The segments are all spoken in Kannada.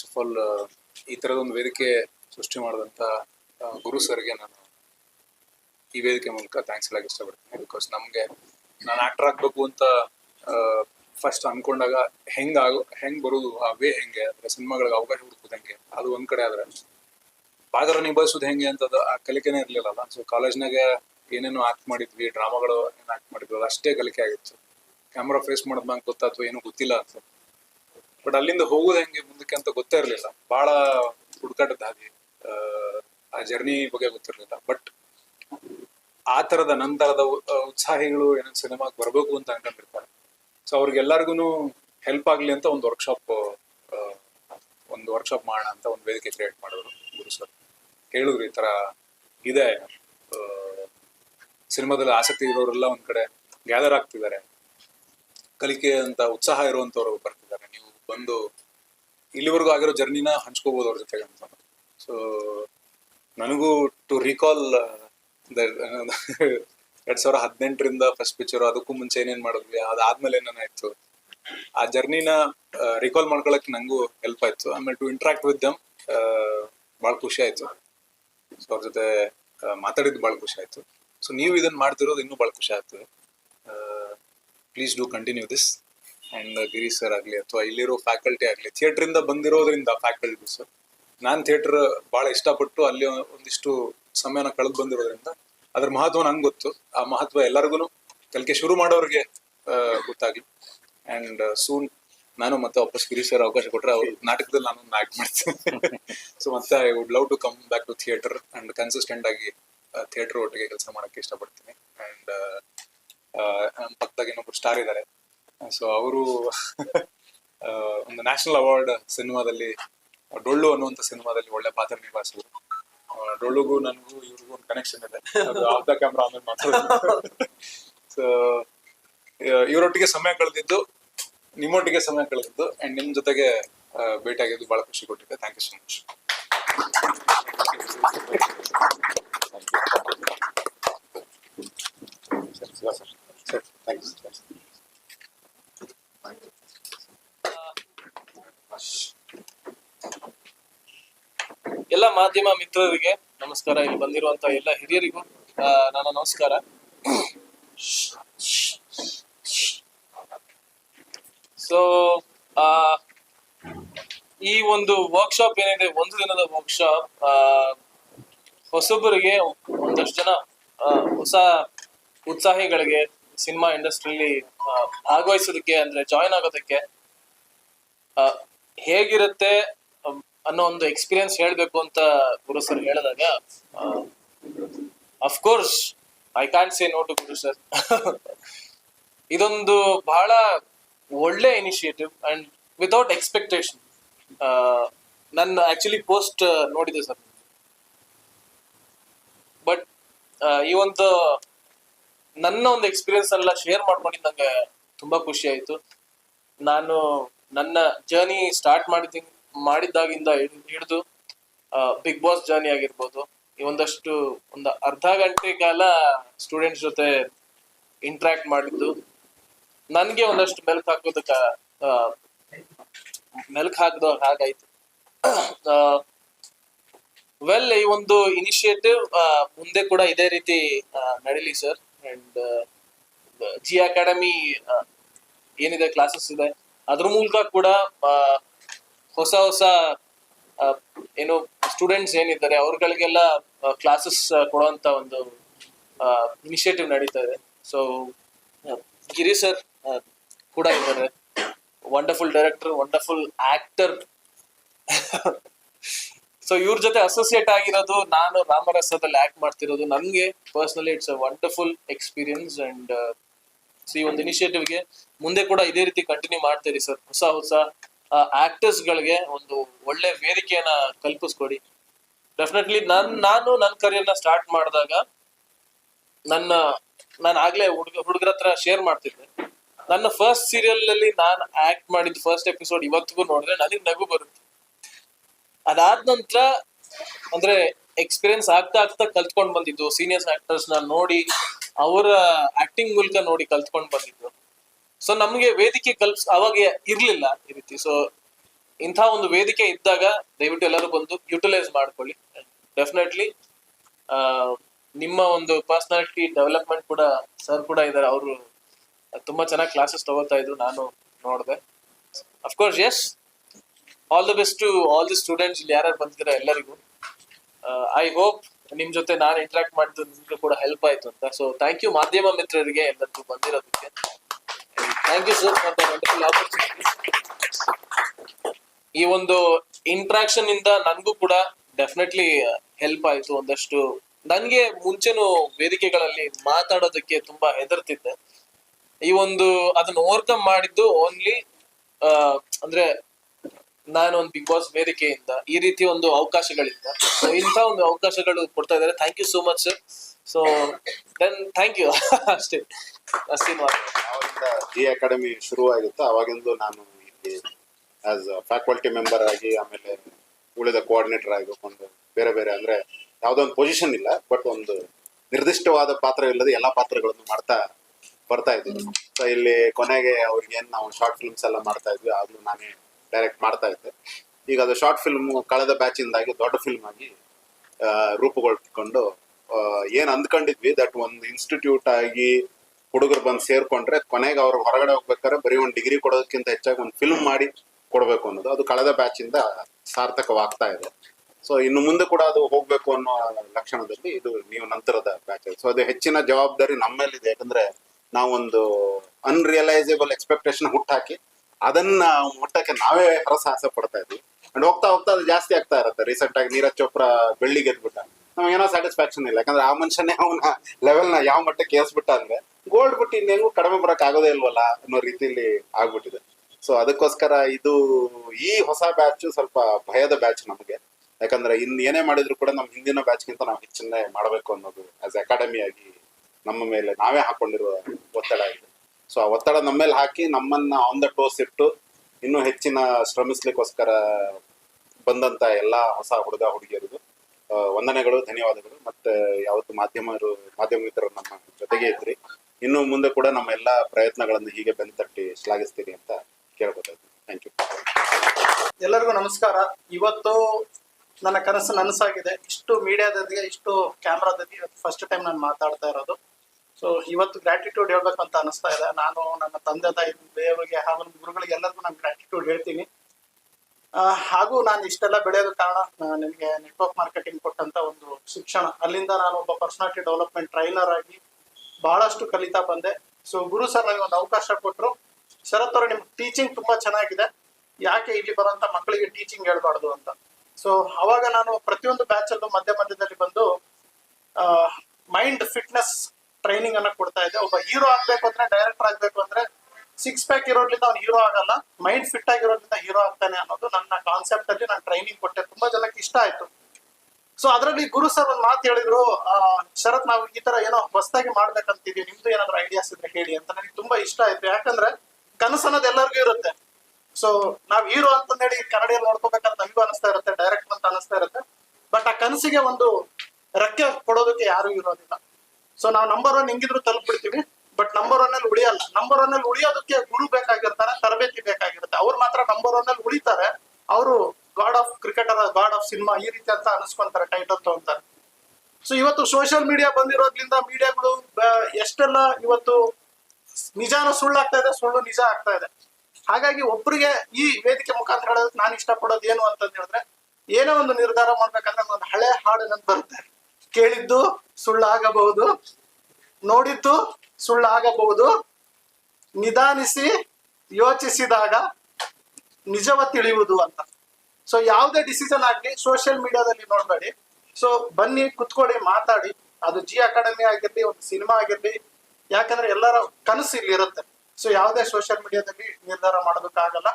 ಫಸ್ಟ್ ಆಫ್ ಆಲ್ ಈ ತರದೊಂದು ವೇದಿಕೆ ಸೃಷ್ಟಿ ಮಾಡಿದಂತ ಗುರು ಸರ್ಗೆ ನಾನು ಈ ವೇದಿಕೆ ಮೂಲಕ ಥ್ಯಾಂಕ್ಸ್ ಹೇಳಕ್ಕೆ ಇಷ್ಟಪಡ್ತೀನಿ. ಬಿಕಾಸ್ ನಮ್ಗೆ ನಾನು ಆಕ್ಟರ್ ಆಗಬೇಕು ಅಂತ ಫಸ್ಟ್ ಅನ್ಕೊಂಡಾಗ ಹೆಂಗ್ ಆಗೋ, ಹೆಂಗ್ ಬರೋದು, ಆ ವೇ ಹೆಂಗೆ, ಅಂದ್ರೆ ಸಿನಿಮಾಗಳಿಗೆ ಅವಕಾಶ ಹುಡುಕೋದು ಹೆಂಗೆ, ಅದು ಒಂದ್ ಕಡೆ ಆದ್ರೆ ಪಾತ್ರ ನಿಭಾಯಿಸೋದು ಹೆಂಗೆ ಅಂತದ ಆ ಕಲಿಕೆನೇ ಇರ್ಲಿಲ್ಲಲ್ಲ ಸೊ ಕಾಲೇಜ್ನಾಗ ಏನೇನೋ ಆಕ್ಟ್ ಮಾಡಿದ್ವಿ ಡ್ರಾಮಾಗಳು ಏನು ಆಕ್ಟ್ ಮಾಡಿದ್ವಿ ಅಷ್ಟೇ ಕಲಿಕೆ ಆಗಿತ್ತು. ಕ್ಯಾಮ್ರಾ ಫೇಸ್ ಮಾಡೋದ್ ನಂಗೆ ಗೊತ್ತಾಯ್ತು, ಏನೂ ಗೊತ್ತಿಲ್ಲ ಅಂತ. ಬಟ್ ಅಲ್ಲಿಂದ ಹೋಗೋದು ಹೆಂಗೆ ಮುಂದಕ್ಕೆ ಅಂತ ಗೊತ್ತೇ ಇರಲಿಲ್ಲ. ಬಹಳ ಹುಡುಕಾಟದ ಹಾಗೆ ಆ, ಜರ್ನಿ ಬಗ್ಗೆ ಗೊತ್ತಿರಲಿಲ್ಲ. ಬಟ್ ಆ ತರದ ನಂತರದ ಉತ್ಸಾಹಿಗಳು ಏನೋ ಸಿನಿಮಾಗೆ ಬರಬೇಕು ಅಂತ ಅನ್ಕೊಂಡಿರ್ತಾರೆ. ಸೊ ಅವ್ರಿಗೆಲ್ಲರಿಗೂ ಹೆಲ್ಪ್ ಆಗ್ಲಿ ಅಂತ ಒಂದು ವರ್ಕ್ಶಾಪ್ ಒಂದು ವರ್ಕ್ಶಾಪ್ ಮಾಡೋಣ ಅಂತ ಒಂದು ವೇದಿಕೆ ಕ್ರಿಯೇಟ್ ಮಾಡಿದ್ರು ಗುರು ಸರ್. ಹೇಳಿದ್ರು ಈ ತರ ಇದೆ. ಸಿನಿಮಾದಲ್ಲಿ ಆಸಕ್ತಿ ಇರೋರೆಲ್ಲ ಒಂದ್ ಕಡೆ ಗ್ಯಾದರ್ ಆಗ್ತಿದ್ದಾರೆ. ಕಲಿಕೆ ಅಂತ ಉತ್ಸಾಹ ಇರುವಂಥವ್ರು ಬರ್ತಿದ್ದಾರೆ. ನೀವು ಬಂದು ಇಲ್ಲಿವರೆಗೂ ಆಗಿರೋ ಜರ್ನಿನ ಹಂಚ್ಕೋಬಹುದು ಅವ್ರ ಜೊತೆಗೆ ಅಂತ. ಸೊ ನನಗೂ ಟು ರೀಕಾಲ್ ಎರಡ್ ಸಾವಿರ ಹದಿನೆಂಟರಿಂದ ಫಸ್ಟ್ ಪಿಕ್ಚರ್ ಅದಕ್ಕೂ ಮುಂಚೆ ಏನೇನ್ ಮಾಡಿದ್ವಿ, ಅದಾದ್ಮೇಲೆ ಏನೇನಾಯ್ತು, ಆ ಜರ್ನಿನ ರಿಕಾಲ್ ಮಾಡ್ಕೊಳಕ್ ನಂಗೂ ಹೆಲ್ಪ್ ಆಯ್ತು. ಆಮೇಲೆ ಟು ಇಂಟ್ರಾಕ್ಟ್ ವಿತ್ ದಮ್ ಭಾಳ ಖುಷಿ ಆಯ್ತು. ಸೊ ಅವ್ರ ಜೊತೆ ಮಾತಾಡಿದ್ ಭಾಳ ಖುಷಿ ಆಯ್ತು. ಸೊ ನೀವು ಇದನ್ನ ಮಾಡ್ತಿರೋದು ಇನ್ನೂ ಭಾಳ ಖುಷಿ ಆಗ್ತದೆ please do continue this and Giri sir ಆಗಲಿ ಅಥವಾ ಇಲ್ಲಿರೋ ಫ್ಯಾಕಲ್ಟಿ ಆಗಲಿ ಥಿಯೇಟ್ರಿಂದ ಬಂದಿರೋದ್ರಿಂದ ಫ್ಯಾಕಲ್ಟೀಸ್ ನಾನು ಥಿಯೇಟರ್ ಭಾಳ ಇಷ್ಟಪಟ್ಟು ಅಲ್ಲಿ ಒಂದಿಷ್ಟು ಸಮಯನ ಕಳೆದು ಬಂದಿರೋದ್ರಿಂದ ಅದ್ರ ಮಹತ್ವ ನಂಗೆ ಗೊತ್ತು. ಆ ಮಹತ್ವ ಎಲ್ಲರಿಗೂ ಕಲಿಕೆ ಶುರು ಮಾಡೋರಿಗೆ ಗೊತ್ತಾಗ್ಲಿ. ಅಂಡ್ ಸೂನ್ ನಾನು ಮತ್ತೆ ವಾಪಸ್ ಗಿರೀಶ್ ಸರ್ ಅವಕಾಶ ಕೊಟ್ರೆ ಅವ್ರ ನಾಟಕದಲ್ಲಿ ನಾನು ಆಕ್ಟ್ ಮಾಡ್ತೀನಿ. ಸೊ ಮತ್ತೆ I would love to come back to theatre and consistent ಆಗಿ ಥಿಯೇಟರ್ ಒಟ್ಟಿಗೆ ಕೆಲಸ ಮಾಡಕ್ಕೆ ಇಷ್ಟಪಡ್ತೀನಿ. ಅಂಡ್ ನಮ್ಮ ಪಕ್ಕದಾಗ ಇನ್ನೊಬ್ರು ಸ್ಟಾರ್ ಇದ್ದಾರೆ ಸೊ ಅವರು ಒಂದು ನ್ಯಾಷನಲ್ ಅವಾರ್ಡ್ ಸಿನಿಮಾದಲ್ಲಿ ಡೊಳ್ಳು ಅನ್ನುವಂಥ ಸಿನಿಮಾದಲ್ಲಿ ಒಳ್ಳೆ ಪಾತ್ರ ನಿಭಾಯಿಸಿದ್ರು. ಡೊಳ್ಳುಗೂ ನನಗೂ ಇವ್ರಿಗೂ ಒಂದು ಕನೆಕ್ಷನ್ ಇದೆ. ಅದು ಆಫ್ ದ ಕ್ಯಾಮ್ರಾ ಆಮೇಲೆ ಮಾತಾಡೋದು ಸೊ ಇವರೊಟ್ಟಿಗೆ ಸಮಯ ಕಳೆದಿದ್ದು ನಿಮ್ಮೊಟ್ಟಿಗೆ ಸಮಯ ಕಳೆದಿದ್ದು ಅಂಡ್ ನಿಮ್ ಜೊತೆಗೆ ಭೇಟಿ ಆಗಿದ್ದು ಬಹಳ ಖುಷಿ ಕೊಟ್ಟಿದೆ. Thank you so much sir thank you ಎಲ್ಲ ಮಾಧ್ಯಮ ಮಿತ್ರರಿಗೆ ನಮಸ್ಕಾರ. ಇಲ್ಲಿ ಬಂದಿರುವಂತ ಎಲ್ಲ ಹಿರಿಯರಿಗೂ ಆ, ನನ್ನ ನಮಸ್ಕಾರ. ಸೊ ಈ ಒಂದು ವರ್ಕ್ಶಾಪ್ ಏನಿದೆ ಒಂದು ದಿನದ ವರ್ಕ್ಶಾಪ್ ಹೊಸಬರಿಗೆ ಒಂದಷ್ಟು ಜನ ಆ, ಹೊಸ ಉತ್ಸಾಹಿಗಳಿಗೆ ಸಿನಿಮಾ ಇಂಡಸ್ಟ್ರಿಲಿ ಭಾಗವಹಿಸೋದಕ್ಕೆ ಅಂದ್ರೆ ಜಾಯಿನ್ ಆಗೋದಕ್ಕೆ ಆ, ಹೇಗಿರುತ್ತೆ ಅನ್ನೋ ಒಂದು ಎಕ್ಸ್ಪೀರಿಯನ್ಸ್ ಹೇಳ್ಬೇಕು ಅಂತ ಗುರು ಸರ್ ಹೇಳಿದಾಗ of course I can say no to Guru sir ಇದೊಂದು ಬಹಳ ಒಳ್ಳೆ ಇನಿಷಿಯೇಟಿವ್ ಅಂಡ್ ವಿತೌಟ್ ಎಕ್ಸ್ಪೆಕ್ಟೇಷನ್ ನನ್ನ ಆಕ್ಚುಲಿ ಪೋಸ್ಟ್ ನೋಡಿದೆ ಸರ್ ಬಟ್ ಈ ಒಂದು ನನ್ನ ಒಂದು ಎಕ್ಸ್ಪೀರಿಯನ್ಸ್ ಎಲ್ಲ ಶೇರ್ ಮಾಡ್ಕೊಂಡಿದ್ದು ನಂಗೆ ತುಂಬಾ ಖುಷಿ ಆಯ್ತು. ನಾನು ನನ್ನ ಜರ್ನಿ ಸ್ಟಾರ್ಟ್ ಮಾಡಿದ ಮಾಡಿದ್ದಾಗಿಂದ ಹಿಡಿದು ಬಿಗ್ ಬಾಸ್ ಜರ್ನಿ ಆಗಿರ್ಬೋದು. ಈ ಒಂದಷ್ಟು, ಒಂದು ಅರ್ಧ ಗಂಟೆ ಕಾಲ ಸ್ಟೂಡೆಂಟ್ಸ್ ಜೊತೆ ಇಂಟ್ರಾಕ್ಟ್ ಮಾಡಿದ್ದು. ನನಗೆ ಒಂದಷ್ಟು ಮೆಲ್ಕ್ ಹಾಕೋದಕ್ಕ ಮೆಲ್ಕ್ ಹಾಕಿದ ಹಾಗಾಯ್ತು. ವೆಲ್ ಈ ಒಂದು ಇನಿಷಿಯೇಟಿವ್ ಮುಂದೆ ಕೂಡ ಇದೇ ರೀತಿ ನಡೀಲಿ ಸರ್ ಅಂಡ್ ಜಿ ಅಕಾಡೆಮಿ ಏನಿದೆ ಕ್ಲಾಸಸ್ ಇದೆ. ಅದ್ರ ಮೂಲಕ ಕೂಡ ಹೊಸ ಹೊಸ ಏನು ಸ್ಟೂಡೆಂಟ್ಸ್ ಏನಿದ್ದಾರೆ, ಅವ್ರಗಳಿಗೆಲ್ಲ ಕ್ಲಾಸಸ್ ಕೊಡುವಂತ ಒಂದು ಇನಿಷಿಯೇಟಿವ್ ನಡೀತಾ ಇದೆ. ಸೊ ಗಿರಿ ಸರ್ ಕೂಡ ಇದ್ದಾರೆ. Wonderful director wonderful actor so ಇವ್ರ ಜೊತೆ ಅಸೋಸಿಯೇಟ್ ಆಗಿರೋದು ನಾನು ರಾಮರಸದಲ್ಲಿ ಆಕ್ಟ್ ಮಾಡ್ತಿರೋದು. ನನಗೆ personally it's a wonderful experience and so ಈ ಒಂದು ಇನಿಷಿಯೇಟಿವ್ಗೆ ಮುಂದೆ ಕೂಡ ಇದೇ ರೀತಿ ಕಂಟಿನ್ಯೂ ಮಾಡ್ತೀರಿ ಸರ್ ಹೊಸ ಹೊಸ ಆಕ್ಟರ್ಸ್ ಗಳಿಗೆ ಒಂದು ಒಳ್ಳೆ ವೇದಿಕೆಯನ್ನ ಕಲ್ಪಿಸ್ಕೊಡಿ. ಡೆಫಿನೆಟ್ಲಿ ನನ್, ನಾನು ನನ್ನ ಕರಿಯರ್ನ ಸ್ಟಾರ್ಟ್ ಮಾಡಿದಾಗ ನನ್ನ, ನಾನು ಆಗ್ಲೇ ಹುಡುಗ, ಹುಡುಗರ ಹತ್ರ ಶೇರ್ ಮಾಡ್ತಿದ್ದೆ. ನನ್ನ ಫಸ್ಟ್ ಸೀರಿಯಲ್ ಅಲ್ಲಿ ನಾನು ಆಕ್ಟ್ ಮಾಡಿದ ಫಸ್ಟ್ ಎಪಿಸೋಡ್ ಇವತ್ತಿಗೂ ನೋಡಿದ್ರೆ ನನಗೆ ನಗು ಬರುತ್ತೆ. ಅದಾದ ನಂತರ ಅಂದ್ರೆ ಎಕ್ಸ್ಪೀರಿಯನ್ಸ್ ಆಗ್ತಾ ಆಗ್ತಾ ಕಲ್ತ್ಕೊಂಡ್ ಬಂದಿದ್ದು. ಸೀನಿಯರ್ಸ್ ಆಕ್ಟರ್ಸ್ನ ನೋಡಿ, ಅವರ ಆಕ್ಟಿಂಗ್ ಮೂಲಕ ನೋಡಿ ಕಲ್ತ್ಕೊಂಡ್ ಬಂದಿದ್ದು. ಸೊ ನಮ್ಗೆ ವೇದಿಕೆ ಕಲ್ಸ್ ಅವಾಗ ಇರ್ಲಿಲ್ಲ ಈ ರೀತಿ. ಸೊ ಇಂಥ ಒಂದು ವೇದಿಕೆ ಇದ್ದಾಗ ದಯವಿಟ್ಟು ಎಲ್ಲರೂ ಬಂದು ಯುಟಿಲೈಸ್ ಮಾಡ್ಕೊಳ್ಳಿ. ಡೆಫಿನೆಟ್ಲಿ ನಿಮ್ಮ ಒಂದು ಪರ್ಸನಾಲಿಟಿ ಡೆವಲಪ್ಮೆಂಟ್ ಕೂಡ ಸರ್ ಕೂಡ ಇದ್ದಾರೆ. ಅವರು ತುಂಬಾ ಚೆನ್ನಾಗಿ ಕ್ಲಾಸಸ್ ತಗೋತಾ ಇದ್ರು, ನಾನು ನೋಡಿದೆ. Of course yes all the best to all the students ಇಲ್ಲಿ ಯಾರ್ಯಾರು ಬಂದಿದ್ದಾರೆ ಎಲ್ಲರಿಗೂ. ಐ ಹೋಪ್ ನಿಮ್ ಜೊತೆ ನಾನು ಇಂಟ್ರಾಕ್ಟ್ ಮಾಡಿದ್ದು ನಿಮ್ಗೆ ಕೂಡ ಹೆಲ್ಪ್ ಆಯ್ತು ಅಂತ. ಸೊ ಥ್ಯಾಂಕ್ ಯು ಮಾಧ್ಯಮ ಮಿತ್ರರಿಗೆ ಎಲ್ಲರಿಗೂ ಬಂದಿರೋದಕ್ಕೆ. Thank you sir for wonderful opportunity ಈ ಒಂದು ಇಂಟ್ರಾಕ್ಷನ್ ಇಂದ ನನ್ಗೂ ಕೂಡ ಡೆಫಿನೆಟ್ಲಿ ಹೆಲ್ಪ್ ಆಯ್ತು ಒಂದಷ್ಟು. ನನ್ಗೆ ಮುಂಚೆನು ವೇದಿಕೆಗಳಲ್ಲಿ ಮಾತಾಡೋದಕ್ಕೆ ತುಂಬಾ ಹೆದರ್ತಿದ್ದೆ. ಈ ಒಂದು ಅದನ್ನ ಓವರ್ಕಮ್ ಮಾಡಿದ್ದು ಓನ್ಲಿ ಅಂದ್ರೆ ನಾನು ಒಂದು ಬಿಗ್ ಬಾಸ್ ವೇದಿಕೆಯಿಂದ ಈ ರೀತಿ ಒಂದು ಅವಕಾಶಗಳಿಂದ. ಸೊ ಇಂಥ ಒಂದು ಅವಕಾಶಗಳು ಕೊಡ್ತಾ ಇದ್ದಾರೆ. Thank you so much sir so then thank you ಅಷ್ಟೇ. ಯಾವಾಗಿಂದ ಅಕಾಡೆಮಿ ಶುರು ಅವಾಗಿಂದು ನಾನು ಇಲ್ಲಿ ಆಸ್ ಫ್ಯಾಕಲ್ಟಿ ಮೆಂಬರ್ ಆಗಿ, ಆಮೇಲೆ ಉಳಿದ ಕೋಆರ್ಡಿನೇಟರ್ ಆಗಿ ಒಂದು ಬೇರೆ ಬೇರೆ ಅಂದ್ರೆ ಯಾವುದೋ ಒಂದು ಪೊಸಿಷನ್ ಇಲ್ಲ ಬಟ್ ಒಂದು ನಿರ್ದಿಷ್ಟವಾದ ಪಾತ್ರ ಇಲ್ಲದೆ ಎಲ್ಲಾ ಪಾತ್ರಗಳನ್ನು ಮಾಡ್ತಾ ಬರ್ತಾ ಇದ್ದೀನಿ. ಸೊ ಇಲ್ಲಿ ಕೊನೆಗೆ ಅವ್ರಿಗೆ ಏನ್ ನಾವು ಶಾರ್ಟ್ ಫಿಲ್ಮ್ಸ್ ಎಲ್ಲ ಮಾಡ್ತಾ ಇದ್ವಿ ಆದ್ರೂ ನಾನೇ ಡೈರೆಕ್ಟ್ ಮಾಡ್ತಾ ಇದ್ದೆ. ಈಗ ಅದು ಶಾರ್ಟ್ ಫಿಲ್ಮ್ ಕಳೆದ ಬ್ಯಾಚ್ ಇಂದಾಗಿ ದೊಡ್ಡ ಫಿಲ್ಮ್ ಆಗಿ ರೂಪುಗೊಳ್ಕೊಂಡು ಏನ್ ಅಂದ್ಕೊಂಡಿದ್ವಿ ದಟ್ ಒಂದು ಇನ್ಸ್ಟಿಟ್ಯೂಟ್ ಆಗಿ ಹುಡುಗರು ಬಂದು ಸೇರ್ಕೊಂಡ್ರೆ ಕೊನೆಗೆ ಅವ್ರು ಹೊರಗಡೆ ಹೋಗ್ಬೇಕಾದ್ರೆ ಬರೀ ಒಂದು ಡಿಗ್ರಿ ಕೊಡೋದಕ್ಕಿಂತ ಹೆಚ್ಚಾಗಿ ಒಂದು ಫಿಲ್ಮ್ ಮಾಡಿ ಕೊಡಬೇಕು ಅನ್ನೋದು. ಅದು ಕಳೆದ ಬ್ಯಾಚ್ ಇಂದ ಸಾರ್ಥಕವಾಗ್ತಾ ಇದೆ. ಸೊ ಇನ್ನು ಮುಂದೆ ಕೂಡ ಅದು ಹೋಗ್ಬೇಕು ಅನ್ನೋ ಲಕ್ಷಣದಲ್ಲಿ ಇದು ನೀವು ನಂತರದ ಬ್ಯಾಚ್ ಸೊ ಅದು ಹೆಚ್ಚಿನ ಜವಾಬ್ದಾರಿ ನಮ್ಮ ಮೇಲಿದೆ ಯಾಕಂದ್ರೆ ನಾವೊಂದು ಅನ್ರಿಯಲೈಸೇಬಲ್ ಎಕ್ಸ್ಪೆಕ್ಟೇಷನ್ ಹುಟ್ಟಾಕಿ ಅದನ್ನ ಮುಟ್ಟಕ್ಕೆ ನಾವೇ ಹರಸಾಹಸ ಪಡ್ತಾ ಇದ್ವಿ. ಅಂಡ್ ಹೋಗ್ತಾ ಹೋಗ್ತಾ ಅದು ಜಾಸ್ತಿ ಆಗ್ತಾ ಇರುತ್ತೆ. ರೀಸೆಂಟ್ ಆಗಿ ನೀರಜ್ ಚೋಪ್ರಾ ಬೆಳ್ಳಿ ಗೆದ್ಬಿಟ್ಟ. ನಮಗೇನೋ ಸ್ಯಾಟಿಸ್ಫ್ಯಾಕ್ಷನ್ ಇಲ್ಲ. ಯಾಕಂದ್ರೆ ಆ ಮನುಷ್ಯನೇ ಅವನ ಲೆವೆಲ್ನ ಯಾವ ಮಟ್ಟಕ್ಕೆ ಏರ್ಸ್ಬಿಟ್ಟ ಅಂದ್ರೆ ಗೋಲ್ಡ್ ಬಿಟ್ಟು ಇನ್ನೆಂಗೂ ಕಡಿಮೆ ಬರಕ್ ಆಗೋದೇ ಇಲ್ವಲ್ಲ ಅನ್ನೋ ರೀತಿಯಲ್ಲಿ ಆಗ್ಬಿಟ್ಟಿದೆ. ಸೊ ಅದಕ್ಕೋಸ್ಕರ ಇದು ಈ ಹೊಸ ಬ್ಯಾಚ್ ಸ್ವಲ್ಪ ಭಯದ ಬ್ಯಾಚ್ ನಮಗೆ. ಯಾಕಂದ್ರೆ ಇನ್ ಏನೇ ಮಾಡಿದ್ರು ಕೂಡ ನಮ್ಮ ಹಿಂದಿನ ಬ್ಯಾಚ್ಗಿಂತ ನಾವು ಹೆಚ್ಚನ್ನೇ ಮಾಡಬೇಕು ಅನ್ನೋದು ಆಸ್ ಅಕಾಡೆಮಿ ಆಗಿ ನಮ್ಮ ಮೇಲೆ ನಾವೇ ಹಾಕೊಂಡಿರುವ ಒತ್ತಡ ಇದೆ. ಸೊ ಆ ಒತ್ತಡ ನಮ್ಮ ಮೇಲೆ ಹಾಕಿ ನಮ್ಮನ್ನ ಆನ್ ದ ಟೋಸ್ ಇಟ್ಟು ಇನ್ನೂ ಹೆಚ್ಚಿನ ಶ್ರಮಿಸ್ಲಿಕ್ಕೋಸ್ಕರ ಬಂದಂತ ಎಲ್ಲಾ ಹೊಸ ಹುಡುಗ ಹುಡುಗಿಯರಿಗೂ ವಂದನೆಗಳು, ಧನ್ಯವಾದಗಳು. ಮತ್ತೆ ಯಾವತ್ತು ಮಾಧ್ಯಮರು ಮಾಧ್ಯಮ ಮಿತ್ರರು ನಮ್ಮ ಜೊತೆಗೆ ಇದ್ರಿ. ಇನ್ನು ಮುಂದೆ ಕೂಡ ನಮ್ಮ ಎಲ್ಲಾ ಪ್ರಯತ್ನಗಳನ್ನು ಹೀಗೆ ಬೆನ್ನು ತಟ್ಟಿ ಶ್ಲಾಘಿಸ್ತೀರಿ ಅಂತ ಕೇಳ್ಬೋದು ಥ್ಯಾಂಕ್ ಯು ಎಲ್ಲರಿಗೂ ನಮಸ್ಕಾರ. ಇವತ್ತು ನನ್ನ ಕನಸು ನನಸಾಗಿದೆ. ಇಷ್ಟು ಮೀಡಿಯಾದೊಂದಿಗೆ, ಇಷ್ಟು ಕ್ಯಾಮ್ರಾದಲ್ಲಿ ಇವತ್ತು ಫಸ್ಟ್ ಟೈಮ್ ನಾನು ಮಾತಾಡ್ತಾ ಇರೋದು. ಸೊ ಇವತ್ತು ಗ್ರಾಟಿಟ್ಯೂಡ್ ಹೇಳ್ಬೇಕು ಅಂತ ಅನಿಸ್ತಾ ಇದೆ. ನಾನು ನನ್ನ ತಂದೆ, ತಾಯಿ, ದೇವರಿಗೆ ಹಾಗೂ ಗುರುಗಳಿಗೆ ಎಲ್ಲರಿಗೂ ನಾನು ಗ್ರಾಟಿಟ್ಯೂಡ್ ಹೇಳ್ತೀನಿ. ಹಾಗೂ ನಾನು ಇಷ್ಟೆಲ್ಲ ಬೆಳೆಯೋದು ಕಾರಣ ನಿಮಗೆ ನೆಟ್ವರ್ಕ್ ಮಾರ್ಕೆಟಿಂಗ್ ಕೊಟ್ಟಂತ ಒಂದು ಶಿಕ್ಷಣ. ಅಲ್ಲಿಂದ ನಾನು ಒಬ್ಬ ಪರ್ಸನಾಲಿಟಿ ಡೆವಲಪ್ಮೆಂಟ್ ಟ್ರೈನರ್ ಆಗಿ ಬಹಳಷ್ಟು ಕಲಿತಾ ಬಂದೆ. ಸೊ ಗುರು ಸರ್ ನನಗೆ ಒಂದು ಅವಕಾಶ ಕೊಟ್ಟರು ಶರತ್ ಅವರು ನಿಮ್ಗೆ ಟೀಚಿಂಗ್ ತುಂಬಾ ಚೆನ್ನಾಗಿದೆ. ಯಾಕೆ ಇಲ್ಲಿ ಬರುವಂತ ಮಕ್ಕಳಿಗೆ ಟೀಚಿಂಗ್ ಹೇಳ್ಬಾರ್ದು ಅಂತ. ಸೊ ಅವಾಗ ನಾನು ಪ್ರತಿಯೊಂದು ಬ್ಯಾಚ್ ಅಲ್ಲೂ ಮಧ್ಯ ಮಧ್ಯದಲ್ಲಿ ಬಂದು ಮೈಂಡ್ ಫಿಟ್ನೆಸ್ ಟ್ರೈನಿಂಗ್ ಅನ್ನ ಕೊಡ್ತಾ ಇದ್ದೆ. ಒಬ್ಬ ಹೀರೋ ಆಗ್ಬೇಕು ಅಂದ್ರೆ ಡೈರೆಕ್ಟರ್ ಆಗ್ಬೇಕು ಅಂದ್ರೆ ಸಿಕ್ಸ್ ಪ್ಯಾಕ್ ಇರೋದ್ರಿಂದ ಅವ್ನು ಹೀರೋ ಆಗಲ್ಲ. ಮೈಂಡ್ ಫಿಟ್ ಆಗಿರೋದ್ರಿಂದ ಹೀರೋ ಆಗ್ತಾನೆ ಅನ್ನೋದು ನನ್ನ ಕಾನ್ಸೆಪ್ಟ್ ಅಲ್ಲಿ ನಾನು ಟ್ರೈನಿಂಗ್ ಕೊಟ್ಟೆ. ತುಂಬಾ ಜನಕ್ಕೆ ಇಷ್ಟ ಆಯ್ತು. ಸೊ ಅದರಲ್ಲಿ ಗುರು ಸರ್ ಒಂದು ಮಾತು ಹೇಳಿದ್ರು ಶರತ್ ನಾವು ಈ ತರ ಏನೋ ಹೊಸದಾಗಿ ಮಾಡ್ಬೇಕಂತಿದೀವಿ, ನಿಮ್ದು ಏನಾದ್ರು ಐಡಿಯಾಸ್ ಇದ್ರೆ ಹೇಳಿ ಅಂತ ನನಗೆ ತುಂಬಾ ಇಷ್ಟ ಆಯ್ತು. ಯಾಕಂದ್ರೆ ಕನಸು ಅನ್ನೋದು ಎಲ್ಲರಿಗೂ ಇರುತ್ತೆ. ಸೊ ನಾವ್ ಹೀರೋ ಅಂತಂದೇಳಿ ಕನ್ನಡಿಯಲ್ಲಿ ನೋಡ್ಕೋಬೇಕಂತ ನಮಗೂ ಅನಿಸ್ತಾ ಇರುತ್ತೆ ಡೈರೆಕ್ಟ್ ಅಂತ ಅನಿಸ್ತಾ ಇರುತ್ತೆ. ಬಟ್ ಆ ಕನಸಿಗೆ ಒಂದು ರೆಕ್ಕೆ ಕೊಡೋದಕ್ಕೆ ಯಾರು ಇರೋದಿಲ್ಲ. ಸೊ ನಾವು ನಂಬರ್ ಒನ್ ಹೆಂಗಿದ್ರು ತಲುಪಿಡ್ತೀವಿ ಬಟ್ ನಂಬರ್ ಒನ್ ಅಲ್ಲಿ ಉಳಿಯಲ್ಲ. ನಂಬರ್ ಒನ್ ಅಲ್ಲಿ ಉಳಿಯೋದಕ್ಕೆ ಗುರು ಬೇಕಾಗಿರ್ತಾರೆ, ತರಬೇತಿ ಬೇಕಾಗಿರುತ್ತೆ. ಅವ್ರು ಮಾತ್ರ ನಂಬರ್ ಒನ್ ಅಲ್ಲಿ ಉಳಿತಾರೆ. ಅವರು god of cricketer god of cinema ಈ ರೀತಿ ಅಂತ ಅನಿಸ್ಕೊಂತಾರೆ ಟೈಟಲ್ ತಗೊಂತಾರೆ. ಸೊ ಇವತ್ತು ಸೋಷಿಯಲ್ ಮೀಡಿಯಾ ಬಂದಿರೋದ್ರಿಂದ ಮೀಡಿಯಾಗಳು ಎಷ್ಟೆಲ್ಲ ಇವತ್ತು ನಿಜಾನು ಸುಳ್ಳಾಗ್ತಾ ಇದೆ, ಸುಳ್ಳು ನಿಜ ಆಗ್ತಾ ಇದೆ. ಹಾಗಾಗಿ ಒಬ್ಬರಿಗೆ ಈ ವೇದಿಕೆ ಮುಖಾಂತರ ಹೇಳೋದಕ್ಕೆ ನಾನು ಇಷ್ಟಪಡೋದು ಏನು ಅಂತಂದ್ ಹೇಳಿದ್ರೆ, ಏನೋ ಒಂದು ನಿರ್ಧಾರ ಮಾಡ್ಬೇಕಂದ್ರೆ ಒಂದು ಹಳೆ ಹಾಡು ನನ್ ಬರುತ್ತೆ. ಕೇಳಿದ್ದು ಸುಳ್ಳಾಗಬಹುದು, ನೋಡಿದ್ದು ಸುಳ್ಳಾಗಬಹುದು. ನಿಧಾನಿಸಿ ಯೋಚಿಸಿದಾಗ ನಿಜವ ತಿಳಿಯುವುದು ಅಂತ. ಸೊ ಯಾವುದೇ ಡಿಸಿಷನ್ ಆಗಲಿ ಸೋಷಿಯಲ್ ಮೀಡಿಯಾದಲ್ಲಿ ನೋಡಬೇಡಿ. ಸೊ ಬನ್ನಿ, ಕುತ್ಕೊಳ್ಳಿ, ಮಾತಾಡಿ. ಅದು ಜಿ ಅಕಾಡೆಮಿ ಆಗಿರ್ಲಿ, ಒಂದು ಸಿನಿಮಾ ಆಗಿರ್ಲಿ, ಯಾಕಂದ್ರೆ ಎಲ್ಲರ ಕನಸು ಇಲ್ಲಿ ಇರುತ್ತೆ ಸೊ ಯಾವುದೇ ಸೋಷಿಯಲ್ ಮೀಡಿಯಾದಲ್ಲಿ ನಿರ್ಧಾರ ಮಾಡೋದಕ್ಕಾಗಲ್ಲ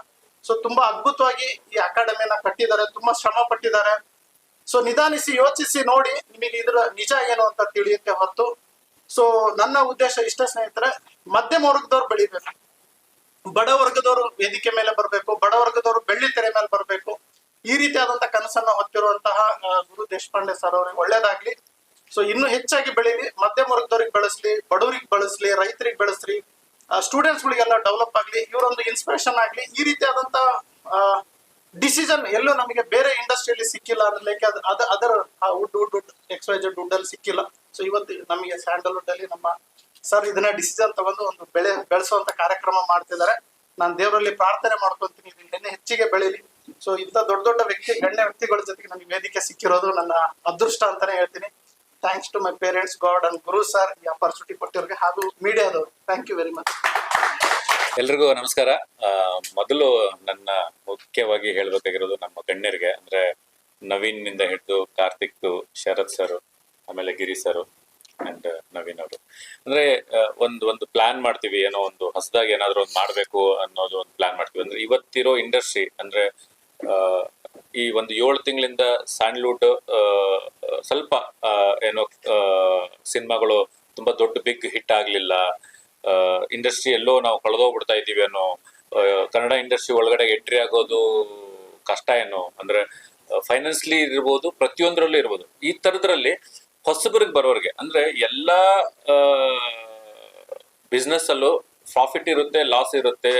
ಸೊ ತುಂಬಾ ಅದ್ಭುತವಾಗಿ ಈ ಅಕಾಡೆಮಿನ ಕಟ್ಟಿದ್ದಾರೆ, ತುಂಬಾ ಶ್ರಮ ಪಟ್ಟಿದ್ದಾರೆ. ಸೊ ನಿಧಾನಿಸಿ ಯೋಚಿಸಿ ನೋಡಿ ನಿಮಗೆ ಇದ್ರ ನಿಜ ಏನು ಅಂತ ತಿಳಿಯುತ್ತೆ ಹೊರತು ಸೊ ನನ್ನ ಉದ್ದೇಶ ಇಷ್ಟ ಸ್ನೇಹಿತರೆ, ಮಧ್ಯಮ ವರ್ಗದವ್ರು ಬೆಳಿಬೇಕು. ಬಡ ವರ್ಗದವರು ವೇದಿಕೆ ಮೇಲೆ ಬರಬೇಕು, ಬಡ ವರ್ಗದವರು ಬೆಳ್ಳಿ ತೆರೆ ಮೇಲೆ ಬರಬೇಕು. ಈ ರೀತಿಯಾದಂತ ಕನಸನ್ನ ಹೊತ್ತಿರುವಂತಹ ಗುರು ದೇಶಪಾಂಡೆ ಸರ್ ಅವರಿಗೆ ಒಳ್ಳೇದಾಗ್ಲಿ. ಸೊ ಇನ್ನು ಹೆಚ್ಚಾಗಿ ಬೆಳೀಲಿ, ಮಧ್ಯಮ ವರ್ಗದವ್ರಿಗೆ ಬೆಳೆಸ್ಲಿ, ಬಡವರಿಗೆ ಬಳಸ್ಲಿ, ರೈತರಿಗೆ ಬೆಳೆಸ್ರಿ ಸ್ಟೂಡೆಂಟ್ಸ್ ಗಳಿಗೆಲ್ಲ ಡೆವಲಪ್ ಆಗ್ಲಿ, ಇವರೊಂದು ಇನ್ಸ್ಪಿರೇಷನ್ ಆಗ್ಲಿ, ಈ ರೀತಿಯಾದಂತ ಡಿಸಿಷನ್ ಎಲ್ಲೂ ನಮಗೆ ಬೇರೆ ಇಂಡಸ್ಟ್ರಿಯಲ್ಲಿ ಸಿಕ್ಕಿಲ್ಲ ಅಂದ್ರೆ ಲೈಕ್ ಅದು, ಅದ, ಅದರ wood wood X Y Z wood ಅಲ್ಲಿ ಸಿಕ್ಕಿಲ್ಲ. ಸೊ ಇವತ್ತು ನಮಗೆ ಸ್ಯಾಂಡಲ್ವುಡ್ ಅಲ್ಲಿ ನಮ್ಮ ಸರ್ ಇದನ್ನ ಡಿಸಿಷನ್ ತಗೊಂಡು ಒಂದು ಬೆಳೆ, ಬೆಳೆಸುವಂತ ಕಾರ್ಯಕ್ರಮ ಮಾಡ್ತಿದ್ದಾರೆ. ನಾನು ದೇವರಲ್ಲಿ ಪ್ರಾರ್ಥನೆ ಮಾಡ್ಕೊಂತೀನಿ ಇದು ಹೆಚ್ಚಿಗೆ ಬೆಳೀಲಿ. ಸೊ ಇಂಥ ದೊಡ್ಡ ದೊಡ್ಡ ವ್ಯಕ್ತಿ, ಗಣ್ಯ ವ್ಯಕ್ತಿಗಳ ಜೊತೆಗೆ ನನಗೆ ವೇದಿಕೆ ಸಿಕ್ಕಿರೋದು ನನ್ನ ಅದೃಷ್ಟ ಅಂತಾನೆ ಹೇಳ್ತೀನಿ. Thanks to my parents god and Guru sir ಈ ಅಪರ್ಚುನಿಟಿ ಕೊಟ್ಟಿರೋರಿಗೆ ಹಾಗೂ ಮೀಡಿಯಾದವರು. ಥ್ಯಾಂಕ್ ಯು ವೆರಿ ಮಚ್ ಎಲ್ರಿಗೂ ನಮಸ್ಕಾರ. ಮೊದಲು ನನ್ನ ಮುಖ್ಯವಾಗಿ ಹೇಳ್ಬೇಕಾಗಿರೋದು ನಮ್ಮ ಗಣ್ಯರಿಗೆ, ಅಂದ್ರೆ ನವೀನ್ನಿಂದ ಹಿಡಿದು ಕಾರ್ತಿಕ್ ಶರತ್ ಸರ್ ಆಮೇಲೆ ಗಿರಿ ಸರ್ ಅಂಡ್ ನವೀನ್ ಅವರು. ಅಂದ್ರೆ ಒಂದ್ ಒಂದು ಒಂದು ಪ್ಲಾನ್ ಮಾಡ್ತೀವಿ ಏನೋ ಒಂದು ಹೊಸದಾಗಿ ಏನಾದ್ರು ಒಂದು ಮಾಡ್ಬೇಕು ಅನ್ನೋದು ಒಂದು ಪ್ಲಾನ್ ಮಾಡ್ತೀವಿ. ಅಂದ್ರೆ ಇವತ್ತಿರೋ ಇಂಡಸ್ಟ್ರಿ ಅಂದ್ರೆ ಆ, ಈ ಒಂದು ಏಳು ತಿಂಗಳಿಂದ ಸ್ಯಾಂಡ್ಲ್ವುಡ್ ಸ್ವಲ್ಪ ಏನೋ ಸಿನಿಮಾಗಳು ತುಂಬಾ ದೊಡ್ಡ ಬಿಗ್ ಹಿಟ್ ಆಗ್ಲಿಲ್ಲ. ಇಂಡಸ್ಟ್ರಿ ಎಲ್ಲೋ ನಾವು ಕಳೆದೋಗ್ಬಿಡ್ತಾ ಇದ್ದೀವಿ ಅನ್ನೋ ಕನ್ನಡ ಇಂಡಸ್ಟ್ರಿ ಒಳಗಡೆ ಎಂಟ್ರಿ ಆಗೋದು ಕಷ್ಟ ಏನು? ಅಂದ್ರೆ ಫೈನಾನ್ಸ್ಲಿ ಇರ್ಬೋದು ಪ್ರತಿಯೊಂದರಲ್ಲೂ ಇರ್ಬೋದು. ಈ ತರದ್ರಲ್ಲಿ ಹೊಸಬರಿಗೆ ಬರೋರಿಗೆ, ಅಂದ್ರೆ ಎಲ್ಲಾ ಬಿಸ್ನೆಸ್ ಅಲ್ಲೂ ಪ್ರಾಫಿಟ್ ಇರುತ್ತೆ ಲಾಸ್ ಇರುತ್ತೆ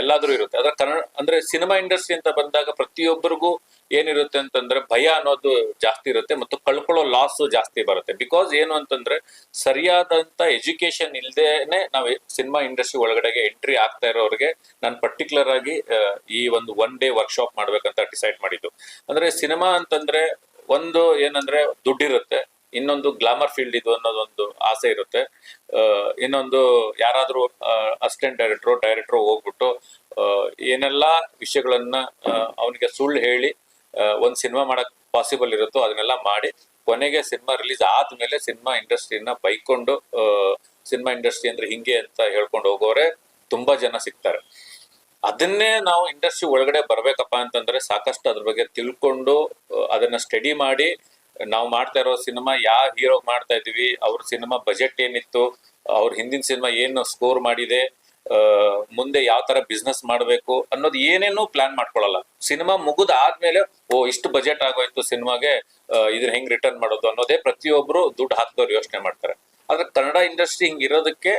ಎಲ್ಲಾದ್ರೂ ಇರುತ್ತೆ. ಅದ್ರ ಕನ್ನಡ, ಅಂದ್ರೆ ಸಿನಿಮಾ ಇಂಡಸ್ಟ್ರಿ ಅಂತ ಬಂದಾಗ ಪ್ರತಿಯೊಬ್ಬರಿಗೂ ಏನಿರುತ್ತೆ ಅಂತಂದ್ರೆ ಭಯ ಅನ್ನೋದು ಜಾಸ್ತಿ ಇರುತ್ತೆ ಮತ್ತು ಕಳ್ಕೊಳ್ಳೋ ಲಾಸ್ ಜಾಸ್ತಿ ಬರುತ್ತೆ. ಬಿಕಾಸ್ ಏನು ಅಂತಂದ್ರೆ ಸರಿಯಾದಂತ ಎಜುಕೇಶನ್ ಇಲ್ದೇನೆ ನಾವು ಸಿನಿಮಾ ಇಂಡಸ್ಟ್ರಿ ಒಳಗಡೆಗೆ ಎಂಟ್ರಿ ಆಗ್ತಾ ಇರೋರಿಗೆ ನಾನು ಪರ್ಟಿಕ್ಯುಲರ್ ಆಗಿ ಈ ಒಂದು ಒನ್ ಡೇ ವರ್ಕ್ಶಾಪ್ ಮಾಡ್ಬೇಕಂತ ಡಿಸೈಡ್ ಮಾಡಿದ್ದು. ಅಂದ್ರೆ ಸಿನಿಮಾ ಅಂತಂದ್ರೆ ಒಂದು ಏನಂದ್ರೆ ದುಡ್ಡಿರುತ್ತೆ. ಇನ್ನೊಂದು ಗ್ಲಾಮರ್ ಫೀಲ್ಡ್ ಇದು ಅನ್ನೋದೊಂದು ಆಸೆ ಇರುತ್ತೆ. ಇನ್ನೊಂದು ಯಾರಾದ್ರೂ ಅಸಿಸ್ಟೆಂಟ್ ಡೈರೆಕ್ಟ್ರು ಡೈರೆಕ್ಟ್ರು ಹೋಗ್ಬಿಟ್ಟು ಏನೆಲ್ಲ ವಿಷಯಗಳನ್ನ ಅವನಿಗೆ ಸುಳ್ಳು ಹೇಳಿ ಒಂದ್ ಸಿನಿಮಾ ಮಾಡಕ್ ಪಾಸಿಬಲ್ ಇರುತ್ತೋ ಅದನ್ನೆಲ್ಲ ಮಾಡಿ, ಕೊನೆಗೆ ಸಿನಿಮಾ ರಿಲೀಸ್ ಆದ್ಮೇಲೆ ಸಿನಿಮಾ ಇಂಡಸ್ಟ್ರಿನ ಬೈಕೊಂಡು ಸಿನಿಮಾ ಇಂಡಸ್ಟ್ರಿ ಅಂದ್ರೆ ಹಿಂಗೆ ಅಂತ ಹೇಳ್ಕೊಂಡು ಹೋಗೋರೆ ತುಂಬಾ ಜನ ಸಿಗ್ತಾರೆ. ಅದನ್ನೇ ನಾವು ಇಂಡಸ್ಟ್ರಿ ಒಳಗಡೆ ಬರ್ಬೇಕಪ್ಪ ಅಂತಂದ್ರೆ ಸಾಕಷ್ಟು ಅದ್ರ ಬಗ್ಗೆ ತಿಳ್ಕೊಂಡು ಅದನ್ನ ಸ್ಟಡಿ ಮಾಡಿ ನಾವು ಮಾಡ್ತಾ ಇರೋ ಸಿನಿಮಾ ಯಾವ ಹೀರೋ ಮಾಡ್ತಾ ಇದೀವಿ, ಅವ್ರ ಸಿನಿಮಾ ಬಜೆಟ್ ಏನಿತ್ತು, ಅವ್ರ ಹಿಂದಿನ ಸಿನಿಮಾ ಏನು ಸ್ಕೋರ್ ಮಾಡಿದೆ ಮುಂದೆ ಯಾವ ತರ ಬಿಸ್ನೆಸ್ ಮಾಡಬೇಕು ಅನ್ನೋದು ಏನೇನು ಪ್ಲಾನ್ ಮಾಡ್ಕೊಳ್ಳಲ್ಲ ಸಿನಿಮಾ ಮುಗಿದ ಆದ್ಮೇಲೆ, ಓ, ಇಷ್ಟು ಬಜೆಟ್ ಆಗೋಯ್ತು ಸಿನಿಮಾಗೆ ಇದ್ರ ಹೆಂಗ್ ರಿಟರ್ನ್ ಮಾಡೋದು ಅನ್ನೋದೇ ಪ್ರತಿಯೊಬ್ರು ದುಡ್ಡು ಹಾಕ್ದವ್ರು ಯೋಚನೆ ಮಾಡ್ತಾರೆ. ಆದ್ರೆ ಕನ್ನಡ ಇಂಡಸ್ಟ್ರಿ ಹಿಂಗ್ ಇರೋದಕ್ಕೆ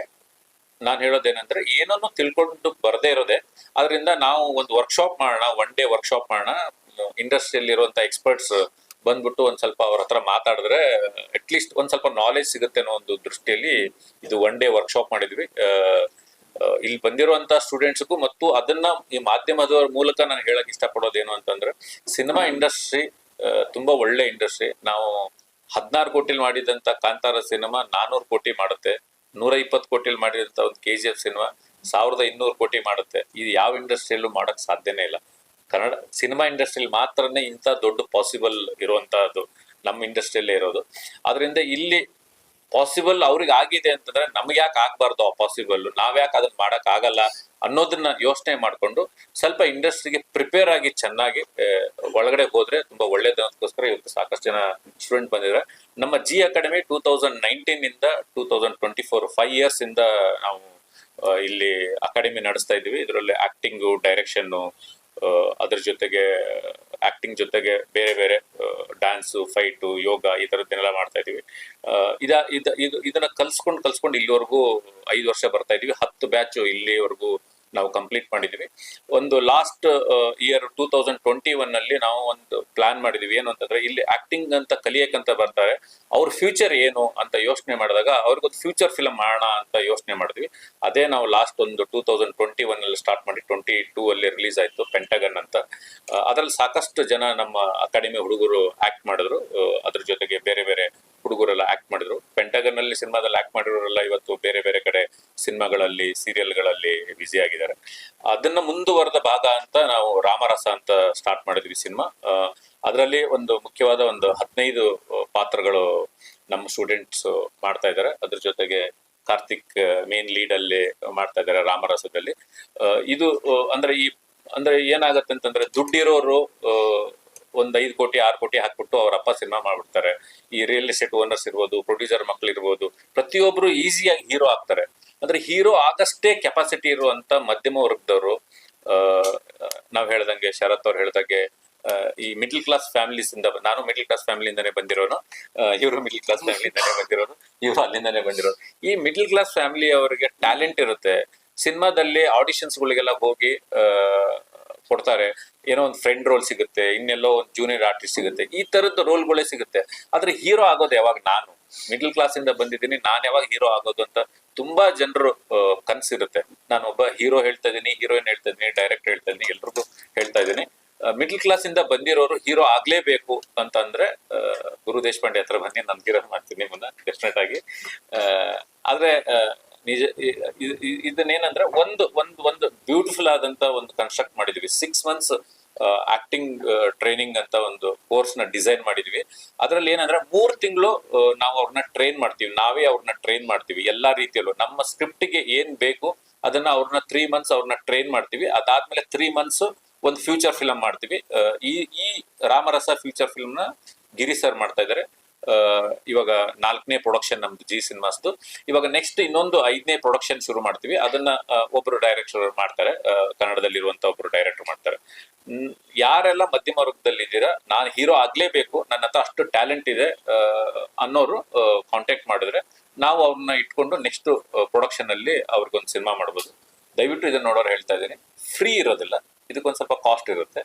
ನಾನು ಹೇಳೋದೇನಂದ್ರೆ ಏನನ್ನು ತಿಳ್ಕೊಂಡು ಬರದೇ ಇರೋದೆ. ಅದರಿಂದ ನಾವು ಒಂದು ವರ್ಕ್ಶಾಪ್ ಮಾಡೋಣ ಒನ್ ಡೇ ವರ್ಕ್ಶಾಪ್ ಮಾಡೋಣ. ಇಂಡಸ್ಟ್ರಿಯಲ್ಲಿ ಇರುವಂತ ಎಕ್ಸ್ಪರ್ಟ್ಸ್ ಬಂದ್ಬಿಟ್ಟು ಒಂದ್ ಸ್ವಲ್ಪ ಅವ್ರ ಹತ್ರ ಮಾತಾಡಿದ್ರೆ ಅಟ್ಲೀಸ್ಟ್ ಒಂದ್ ಸ್ವಲ್ಪ ನಾಲೆಜ್ ಸಿಗುತ್ತೆ ಅನ್ನೋ ಒಂದು ದೃಷ್ಟಿಯಲ್ಲಿ ಇದು ಒನ್ ಡೇ ವರ್ಕ್ಶಾಪ್ ಮಾಡಿದ್ವಿ. ಇಲ್ಲಿ ಬಂದಿರುವಂತ ಸ್ಟೂಡೆಂಟ್ಸ್ಗೂ ಮತ್ತು ಅದನ್ನ ಈ ಮಾಧ್ಯಮದ ಮೂಲಕ ನಾನು ಹೇಳಕ್ ಇಷ್ಟಪಡೋದೇನು ಅಂತಂದ್ರೆ ಸಿನಿಮಾ ಇಂಡಸ್ಟ್ರಿ ತುಂಬಾ ಒಳ್ಳೆ ಇಂಡಸ್ಟ್ರಿ ನಾವು ಹದಿನಾರು ಕೋಟಿಲಿ ಮಾಡಿದಂತ ಕಾಂತಾರ ಸಿನಿಮಾ ನಾನೂರು ಕೋಟಿ ಮಾಡುತ್ತೆ. ನೂರ ಇಪ್ಪತ್ತು ಕೋಟಿಲಿ ಮಾಡಿದಂತ ಒಂದು ಕೆ ಜಿ ಎಫ್ ಸಿನಿಮಾ ಸಾವಿರದ ಇನ್ನೂರು ಕೋಟಿ ಮಾಡುತ್ತೆ. ಇದು ಯಾವ ಇಂಡಸ್ಟ್ರಿಯಲ್ಲೂ ಮಾಡಕ್ ಸಾಧ್ಯನೇ ಇಲ್ಲ. ಕನ್ನಡ ಸಿನಿಮಾ ಇಂಡಸ್ಟ್ರಿಯಲ್ಲಿ ಮಾತ್ರನೇ ಇಂಥ ದೊಡ್ಡ ಪಾಸಿಬಲ್ ಇರುವಂತಹದ್ದು ನಮ್ಮ ಇಂಡಸ್ಟ್ರಿಯಲ್ಲೇ ಇರೋದು. ಅದರಿಂದ ಇಲ್ಲಿ ಪಾಸಿಬಲ್ ಅವ್ರಿಗೆ ಆಗಿದೆ ಅಂತಂದ್ರೆ ನಮ್ಗೆ ಯಾಕೆ ಆಗ್ಬಾರ್ದು ಆ ಪಾಸಿಬಲ್ ನಾವ್ಯಾಕೆ ಅದನ್ನ ಮಾಡಕ್ ಆಗಲ್ಲ ಅನ್ನೋದನ್ನ ಯೋಚನೆ ಮಾಡ್ಕೊಂಡು ಸ್ವಲ್ಪ ಇಂಡಸ್ಟ್ರಿಗೆ ಪ್ರಿಪೇರ್ ಆಗಿ ಚೆನ್ನಾಗಿ ಒಳಗಡೆ ಹೋದ್ರೆ ತುಂಬಾ ಒಳ್ಳೇದು ಅದಕ್ಕೋಸ್ಕರ ಇವತ್ತು ಸಾಕಷ್ಟು ಜನ ಸ್ಟೂಡೆಂಟ್ ಬಂದಿದ್ದಾರೆ ನಮ್ಮ G academy two thousand nineteen ಇಂದ two thousand twenty four five years ಇಂದ ನಾವು ಇಲ್ಲಿ ಅಕಾಡೆಮಿ ನಡೆಸ್ತಾ ಇದೀವಿ ಇದರಲ್ಲಿ ಆಕ್ಟಿಂಗು ಡೈರೆಕ್ಷನ್ನು ಅದ್ರ ಜೊತೆಗೆ ಆಕ್ಟಿಂಗ್ ಜೊತೆಗೆ ಬೇರೆ ಬೇರೆ ಡ್ಯಾನ್ಸು ಫೈಟು ಯೋಗ ಈ ಥರದ್ದನ್ನೆಲ್ಲ ಮಾಡ್ತಾ ಇದೀವಿ ಇದ, ಇದು ಇದನ್ನ ಕಲ್ಸ್ಕೊಂಡು ಕಲ್ಸ್ಕೊಂಡು ಇಲ್ಲಿವರೆಗೂ ಐದು ವರ್ಷ ಬರ್ತಾ ಇದೀವಿ ಹತ್ತು ಬ್ಯಾಚ್ ಇಲ್ಲಿವರೆಗೂ ನಾವು ಕಂಪ್ಲೀಟ್ ಮಾಡಿದ್ವಿ. ಒಂದು last year two thousand twenty one ಅಲ್ಲಿ ನಾವು ಒಂದು ಪ್ಲಾನ್ ಮಾಡಿದ್ವಿ. ಏನು ಅಂತಂದ್ರೆ ಇಲ್ಲಿ ಆಕ್ಟಿಂಗ್ ಅಂತ ಕಲಿಯಕ್ಕಂತ ಬರ್ತಾರೆ. ಅವ್ರ ಫ್ಯೂಚರ್ ಏನು ಅಂತ ಯೋಚನೆ ಮಾಡಿದಾಗ ಅವ್ರಿಗೊಂದು ಫ್ಯೂಚರ್ ಫಿಲಮ್ ಮಾಡೋಣ ಅಂತ ಯೋಚನೆ ಮಾಡಿದ್ವಿ. ಅದೇ ನಾವು ಲಾಸ್ಟ್ ಒಂದು ಟೂ ತೌಸಂಡ್ ಟ್ವೆಂಟಿ ಒನ್ ಅಲ್ಲಿ ಸ್ಟಾರ್ಟ್ ಮಾಡಿ ಟ್ವೆಂಟಿ ಟೂ ಅಲ್ಲಿ ರಿಲೀಸ್ ಆಯ್ತು ಪೆಂಟಗನ್ ಅಂತ. ಅದರಲ್ಲಿ ಸಾಕಷ್ಟು ಜನ ನಮ್ಮ ಅಕಾಡೆಮಿ ಹುಡುಗರು ಆಕ್ಟ್ ಮಾಡಿದ್ರು. ಅದ್ರ ಜೊತೆಗೆ ಬೇರೆ ಬೇರೆ ಹುಡುಗರೆಲ್ಲ ಆಕ್ಟ್ ಮಾಡಿದ್ರು. ಪೆಂಟಗನ್ ಅಲ್ಲಿ ಸಿನಿಮಾದಲ್ಲಿ ಆಕ್ಟ್ ಮಾಡಿರೋರೆಲ್ಲ ಇವತ್ತು ಬೇರೆ ಬೇರೆ ಕಡೆ ಸಿನಿಮಾಗಳಲ್ಲಿ, ಸೀರಿಯಲ್ಗಳಲ್ಲಿ ಬ್ಯುಸಿ ಆಗಿದ್ದಾರೆ. ಅದನ್ನ ಮುಂದುವರೆದ ಭಾಗ ಅಂತ ನಾವು ರಾಮರಸ ಅಂತ ಸ್ಟಾರ್ಟ್ ಮಾಡಿದ್ವಿ ಸಿನಿಮಾ ಅದರಲ್ಲಿ ಒಂದು ಮುಖ್ಯವಾದ ಒಂದು ಹದಿನೈದು ಪಾತ್ರಗಳು ನಮ್ಮ ಸ್ಟೂಡೆಂಟ್ಸ್ ಮಾಡ್ತಾ ಇದ್ದಾರೆ. ಅದ್ರ ಜೊತೆಗೆ ಕಾರ್ತಿಕ್ ಮೇನ್ ಲೀಡ್ ಅಲ್ಲಿ ಮಾಡ್ತಾ ಇದ್ದಾರೆ ರಾಮರಸದಲ್ಲಿ. ಇದು ಅಂದ್ರೆ ಈ, ಅಂದ್ರೆ ಏನಾಗತ್ತೆ ಅಂತಂದ್ರೆ ದುಡ್ಡಿರೋರು ಒಂದ್ ಐದು ಕೋಟಿ, ಆರು ಕೋಟಿ ಹಾಕ್ಬಿಟ್ಟು ಅವ್ರ ಅಪ್ಪ ಸಿನಿಮಾ ಮಾಡ್ಬಿಡ್ತಾರೆ. ಈ ರಿಯಲ್ ಎಸ್ಟೇಟ್ ಓನರ್ಸ್ ಇರ್ಬೋದು ಪ್ರೊಡ್ಯೂಸರ್ ಮಕ್ಳು ಇರ್ಬೋದು ಪ್ರತಿಯೊಬ್ರು ಈಸಿಯಾಗಿ ಹೀರೋ ಆಗ್ತಾರೆ. ಅಂದ್ರೆ ಹೀರೋ ಆಗಷ್ಟೇ ಕೆಪಾಸಿಟಿ ಇರುವಂತ ಮಧ್ಯಮ ವರ್ಗದವರು ನಾವು ಹೇಳ್ದಂಗೆ ಶರತ್ ಅವ್ರು ಹೇಳ್ದಂಗೆ ಈ ಮಿಡ್ಲ್ ಕ್ಲಾಸ್ ಫ್ಯಾಮಿಲೀಸ್ ಇಂದ ನಾನು ಮಿಡ್ಲ್ ಕ್ಲಾಸ್ ಫ್ಯಾಮಿಲಿಯಿಂದಾನೇ ಬಂದಿರೋನು ಇವರು ಮಿಡ್ಲ್ ಕ್ಲಾಸ್ ಫ್ಯಾಮಿಲಿಯಿಂದನೇ ಬಂದಿರೋನು, ಇವರು ಅಲ್ಲಿಂದಾನೇ ಬಂದಿರೋನು. ಈ ಮಿಡ್ಲ್ ಕ್ಲಾಸ್ ಫ್ಯಾಮಿಲಿ ಅವರಿಗೆ ಟ್ಯಾಲೆಂಟ್ ಇರುತ್ತೆ. ಸಿನಿಮಾದಲ್ಲಿ ಆಡಿಷನ್ಸ್ ಗಳಿಗೆಲ್ಲ ಹೋಗಿ ಕೊಡ್ತಾರೆ. ಏನೋ ಒಂದು ಫ್ರೆಂಡ್ ರೋಲ್ ಸಿಗುತ್ತೆ, ಇನ್ನೆಲ್ಲೋ ಒಂದು ಜೂನಿಯರ್ ಆರ್ಟಿಸ್ಟ್ ಸಿಗುತ್ತೆ. ಈ ತರದ ರೋಲ್ಗಳೇ ಸಿಗುತ್ತೆ. ಆದ್ರೆ ಹೀರೋ ಆಗೋದು ಯಾವಾಗ ನಾನು? ಮಿಡ್ಲ್ ಕ್ಲಾಸ್ ಇಂದ ಬಂದಿದ್ದೀನಿ, ನಾನು ಯಾವಾಗ ಹೀರೋ ಆಗೋದು ಅಂತ ತುಂಬಾ ಜನರು ಕನ್ಸಿರುತ್ತೆ. ನಾನು ಒಬ್ಬ ಹೀರೋ ಹೇಳ್ತಾ ಇದ್ದೀನಿ ಹೀರೋಯಿನ್ ಹೇಳ್ತಾ ಇದ್ದೀನಿ ಡೈರೆಕ್ಟ್ ಹೇಳ್ತಾ ಇದ್ದೀನಿ, ಎಲ್ರಿಗೂ ಹೇಳ್ತಾ ಇದ್ದೀನಿ. ಮಿಡ್ಲ್ ಕ್ಲಾಸ್ ಇಂದ ಬಂದಿರೋರು ಹೀರೋ ಆಗ್ಲೇಬೇಕು ಅಂತಂದ್ರೆ ಗುರು ದೇಶಪಾಂಡೆ ಹತ್ರ ಬನ್ನಿ, ನಾನು ಹೀರೋ ಮಾಡ್ತೀನಿ ನಿಮ್ಮನ್ನ ಡೆಫಿನೆಟ್ ಆಗಿ. ಆದ್ರೆ ನಿಜ ಇದನ್ನೇನಂದ್ರೆ ಒಂದು ಒಂದು ಒಂದು ಬ್ಯೂಟಿಫುಲ್ ಆದಂತ ಒಂದು ಕನ್ಸ್ಟ್ರಕ್ಟ್ ಮಾಡಿದೀವಿ. ಸಿಕ್ಸ್ ಮಂತ್ಸ್ ಆಕ್ಟಿಂಗ್ ಟ್ರೈನಿಂಗ್ ಅಂತ ಒಂದು ಕೋರ್ಸ್ನ ಡಿಸೈನ್ ಮಾಡಿದ್ವಿ. ಅದರಲ್ಲಿ ಏನಂದ್ರೆ ಮೂರ್ ತಿಂಗಳು ನಾವು ಅವ್ರನ್ನ ಟ್ರೈನ್ ಮಾಡ್ತೀವಿ. ನಾವೇ ಅವ್ರನ್ನ ಟ್ರೈನ್ ಮಾಡ್ತೀವಿ, ಎಲ್ಲಾ ರೀತಿಯಲ್ಲೂ. ನಮ್ಮ ಸ್ಕ್ರಿಪ್ಟ್ಗೆ ಏನ್ ಬೇಕು, ಅದನ್ನ ಅವ್ರನ್ನ ತ್ರೀ ಮಂತ್ಸ್ ಅವ್ರನ್ನ ಟ್ರೈನ್ ಮಾಡ್ತೀವಿ. ಅದಾದ್ಮೇಲೆ ತ್ರೀ ಮಂತ್ಸ್ ಒಂದು ಫ್ಯೂಚರ್ ಫಿಲಂ ಮಾಡ್ತೀವಿ. ಈ ಈ ರಾಮರಸ ಫ್ಯೂಚರ್ ಫಿಲ್ಮ್ನ ಗಿರಿ ಸರ್ ಮಾಡ್ತಾ ಇದ್ದಾರೆ ಇವಾಗ ನಾಲ್ಕನೇ ಪ್ರೊಡಕ್ಷನ್ ನಮ್ದು ಜಿ ಸಿನಿಮಾಸ್ದು ಇವಾಗ ನೆಕ್ಸ್ಟ್ ಇನ್ನೊಂದು ಐದನೇ ಪ್ರೊಡಕ್ಷನ್ ಶುರು ಮಾಡ್ತೀವಿ. ಅದನ್ನ ಒಬ್ರು ಡೈರೆಕ್ಟರ್ ಮಾಡ್ತಾರೆ. ಕನ್ನಡದಲ್ಲಿ ಇರುವಂತ ಒಬ್ರು ಡೈರೆಕ್ಟರ್ ಮಾಡ್ತಾರೆ. ಯಾರೆಲ್ಲ ಮಧ್ಯಮ ವರ್ಗದಲ್ಲಿ ಇದ್ದೀರಾ, ನಾನು ಹೀರೋ ಆಗ್ಲೇಬೇಕು. ನನ್ನ ಹತ್ರ ಅಷ್ಟು ಟ್ಯಾಲೆಂಟ್ ಇದೆ ಅನ್ನೋರು ಕಾಂಟ್ಯಾಕ್ಟ್ ಮಾಡಿದ್ರೆ ನಾವು ಅವ್ರನ್ನ ಇಟ್ಕೊಂಡು ನೆಕ್ಸ್ಟ್ ಪ್ರೊಡಕ್ಷನ್ ಅಲ್ಲಿ ಅವ್ರಿಗೊಂದು ಸಿನಿಮಾ ಮಾಡ್ಬೋದು. ದಯವಿಟ್ಟು ಇದನ್ನ ನೋಡೋರು ಹೇಳ್ತಾ ಇದ್ದೀನಿ. ಫ್ರೀ ಇರೋದಿಲ್ಲ. ಇದಕ್ಕೊಂದು ಸ್ವಲ್ಪ ಕಾಸ್ಟ್ ಇರುತ್ತೆ.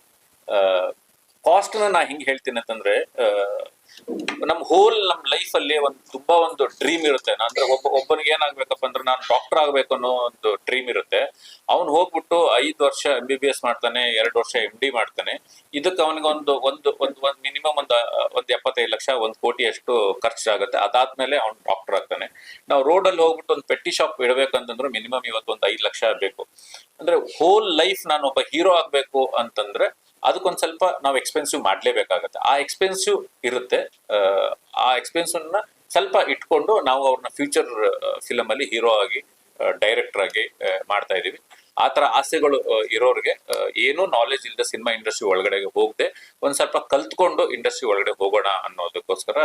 ಕಾಸ್ಟ್ ನಾ ಹಿಂಗೆ ಹೇಳ್ತೀನಿ ಅಂತಂದ್ರೆ ನಮ್ಮ ಹೋಲ್ ನಮ್ಮ ಲೈಫ್ ಅಲ್ಲಿ ಒಂದು ತುಂಬಾ ಒಂದು ಡ್ರೀಮ್ ಇರುತ್ತೆ. ಅಂದ್ರೆ ಒಬ್ಬ ಒಬ್ಬನಿಗೆ ಏನಾಗ್ಬೇಕಪ್ಪ ಅಂದ್ರೆ ನಾನು ಡಾಕ್ಟರ್ ಆಗ್ಬೇಕು ಅನ್ನೋ ಒಂದು ಡ್ರೀಮ್ ಇರುತ್ತೆ. ಅವ್ನು ಹೋಗ್ಬಿಟ್ಟು ಐದು ವರ್ಷ ಎಂ ಬಿ ಬಿ ಎಸ್ ಮಾಡ್ತಾನೆ, ಎರಡು ವರ್ಷ ಎಂ ಡಿ ಮಾಡ್ತಾನೆ. ಇದಕ್ಕೆ ಅವನಿಗೆ ಒಂದು ಒಂದು ಒಂದು ಒಂದು ಮಿನಿಮಮ್ ಒಂದು ಒಂದು ಎಪ್ಪತ್ತೈದು ಲಕ್ಷ, ಒಂದು ಕೋಟಿ ಅಷ್ಟು ಖರ್ಚಾಗುತ್ತೆ. ಅದಾದ್ಮೇಲೆ ಅವ್ನು ಡಾಕ್ಟರ್ ಆಗ್ತಾನೆ. ನಾವು ರೋಡಲ್ಲಿ ಹೋಗ್ಬಿಟ್ಟು ಒಂದು ಪೆಟ್ಟಿ ಶಾಪ್ ಇಡಬೇಕಂತಂದ್ರೆ ಮಿನಿಮಮ್ ಇವತ್ತು ಒಂದು ಐದು ಲಕ್ಷ ಬೇಕು. ಅಂದ್ರೆ ಹೋಲ್ ಲೈಫ್ ನಾನು ಒಬ್ಬ ಹೀರೋ ಆಗ್ಬೇಕು ಅಂತಂದ್ರೆ ಅದಕ್ಕೊಂದ್ ಸ್ವಲ್ಪ ನಾವು ಎಕ್ಸ್ಪೆನ್ಸಿವ್ ಮಾಡಲೇಬೇಕಾಗತ್ತೆ. ಆ ಎಕ್ಸ್ಪೆನ್ಸಿವ್ ಇರುತ್ತೆ. ಆ, ಆ ಎಕ್ಸ್ಪೆನ್ಸಿವ್ನ ಸ್ವಲ್ಪ ಇಟ್ಕೊಂಡು ನಾವು ಅವ್ರನ್ನ ಫ್ಯೂಚರ್ ಫಿಲಮ್ ಅಲ್ಲಿ ಹೀರೋ ಆಗಿ ಡೈರೆಕ್ಟರ್ ಆಗಿ ಮಾಡ್ತಾ ಇದೀವಿ. ಆ ತರ ಆಸೆಗಳು ಇರೋರಿಗೆ ಏನೂ ನಾಲೆಜ್ ಇಲ್ಲದೆ ಸಿನಿಮಾ ಇಂಡಸ್ಟ್ರಿ ಒಳಗಡೆಗೆ ಹೋಗದೆ ಒಂದ್ ಸ್ವಲ್ಪ ಕಲ್ತ್ಕೊಂಡು ಇಂಡಸ್ಟ್ರಿ ಒಳಗಡೆ ಹೋಗೋಣ ಅನ್ನೋದಕ್ಕೋಸ್ಕರ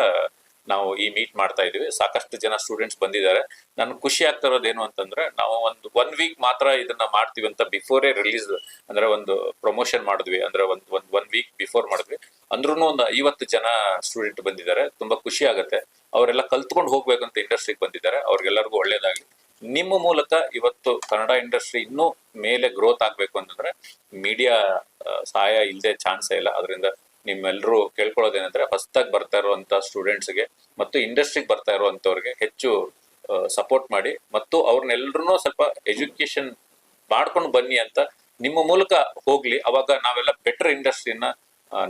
ನಾವು ಈ ಮೀಟ್ ಮಾಡ್ತಾ ಇದೀವಿ ಸಾಕಷ್ಟು ಜನ ಸ್ಟೂಡೆಂಟ್ಸ್ ಬಂದಿದ್ದಾರೆ. ನನ್ಗೆ ಖುಷಿ ಆಗ್ತಾ ಇರೋದು ಏನು ಅಂತಂದ್ರೆ, ನಾವು ಒಂದು ಒನ್ ವೀಕ್ ಮಾತ್ರ ಇದನ್ನ ಮಾಡ್ತೀವಿ ಅಂತ ಬಿಫೋರೇ ರಿಲೀಸ್ ಅಂದ್ರೆ ಒಂದು ಪ್ರಮೋಷನ್ ಮಾಡಿದ್ವಿ. ಅಂದ್ರೆ ಒಂದ್ ಒಂದ್ ಒನ್ ವೀಕ್ ಬಿಫೋರ್ ಮಾಡಿದ್ವಿ. ಅಂದ್ರೂ ಒಂದು ಐವತ್ತು ಜನ ಸ್ಟೂಡೆಂಟ್ ಬಂದಿದ್ದಾರೆ. ತುಂಬಾ ಖುಷಿ ಆಗುತ್ತೆ. ಅವರೆಲ್ಲ ಕಲ್ತ್ಕೊಂಡು ಹೋಗ್ಬೇಕಂತ ಇಂಡಸ್ಟ್ರಿಗೆ ಬಂದಿದ್ದಾರೆ. ಅವ್ರಿಗೆಲ್ಲರಿಗೂ ಒಳ್ಳೇದಾಗ್ಲಿ. ನಿಮ್ಮ ಮೂಲಕ ಇವತ್ತು ಕನ್ನಡ ಇಂಡಸ್ಟ್ರಿ ಇನ್ನೂ ಮೇಲೆ ಗ್ರೋತ್ ಆಗ್ಬೇಕು ಅಂತಂದ್ರೆ ಮೀಡಿಯಾ ಸಹಾಯ ಇಲ್ಲದೆ ಚಾನ್ಸೇ ಇಲ್ಲ. ಅದರಿಂದ ನಿಮ್ಮೆಲ್ಲರೂ ಕೇಳ್ಕೊಳ್ಳೋದೇನಂದ್ರೆ ಹೊಸದಾಗಿ ಬರ್ತಾ ಇರುವಂತ ಸ್ಟೂಡೆಂಟ್ಸ್ಗೆ ಮತ್ತು ಇಂಡಸ್ಟ್ರಿಗೆ ಬರ್ತಾ ಇರುವಂತವ್ರಿಗೆ ಹೆಚ್ಚು ಸಪೋರ್ಟ್ ಮಾಡಿ ಮತ್ತು ಅವ್ರನ್ನೆಲ್ಲರೂ ಸ್ವಲ್ಪ ಎಜುಕೇಶನ್ ಮಾಡ್ಕೊಂಡು ಬನ್ನಿ ಅಂತ ನಿಮ್ಮ ಮೂಲಕ ಹೋಗ್ಲಿ. ಅವಾಗ ನಾವೆಲ್ಲ ಬೆಟರ್ ಇಂಡಸ್ಟ್ರಿನ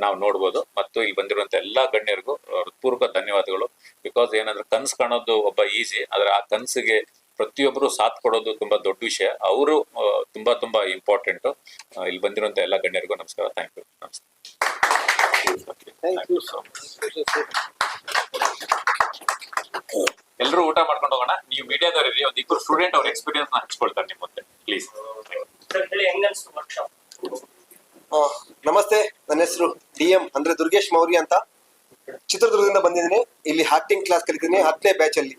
ನಾವು ನೋಡ್ಬೋದು. ಮತ್ತು ಇಲ್ಲಿ ಬಂದಿರುವಂತ ಎಲ್ಲಾ ಗಣ್ಯರಿಗೂ ಹೃತ್ಪೂರ್ವಕ ಧನ್ಯವಾದಗಳು. ಬಿಕಾಸ್ ಏನಂದ್ರೆ ಕನ್ಸು ಕಾಣೋದು ಒಬ್ಬ ಈಸಿ ಆದ್ರೆ ಆ ಕನ್ಸಿಗೆ ಪ್ರತಿಯೊಬ್ಬರು ಸಾಥ್ ಕೊಡೋದು ತುಂಬಾ ದೊಡ್ಡ ವಿಷಯ. ಅವರು ತುಂಬಾ ತುಂಬಾ ಇಂಪಾರ್ಟೆಂಟ್ ಇಲ್ಲಿ ಬಂದಿರುವಂತ ಎಲ್ಲ ಗಣ್ಯರಿಗೂ ನಮಸ್ಕಾರ. ಥ್ಯಾಂಕ್ ಯು ನಮಸ್ಕಾರ ಎಲ್ಲರೂ ಊಟ ಮಾಡ್ಕೊಂಡು ಹೋಗೋಣ. ನೀವು ಮೀಡಿಯಾದವ್ರು ಇರಿ ಒಂದ್ ಇಬ್ಬರು ಸ್ಟೂಡೆಂಟ್ ಅವ್ರ ಎಕ್ಸ್ಪೀರಿಯನ್ಸ್ನ ಹಂಚ್ಕೊಳ್ತಾರೆ ನಿಮ್ಮ ಮುಂದೆ ಪ್ಲೀಸ್ ಆ, ನಮಸ್ತೆ ನನ್ನ ಹೆಸರು ಡಿ ಎಂ ಅಂದ್ರೆ ದುರ್ಗೇಶ್ ಮೌರ್ಯ ಅಂತ. ಚಿತ್ರದುರ್ಗದಿಂದ ಬಂದಿದ್ದೀನಿ. ಇಲ್ಲಿ ಆಕ್ಟಿಂಗ್ ಕ್ಲಾಸ್ ಕಲಿತೀನಿ ಹತ್ತನೇ ಬ್ಯಾಚ್ ಅಲ್ಲಿ.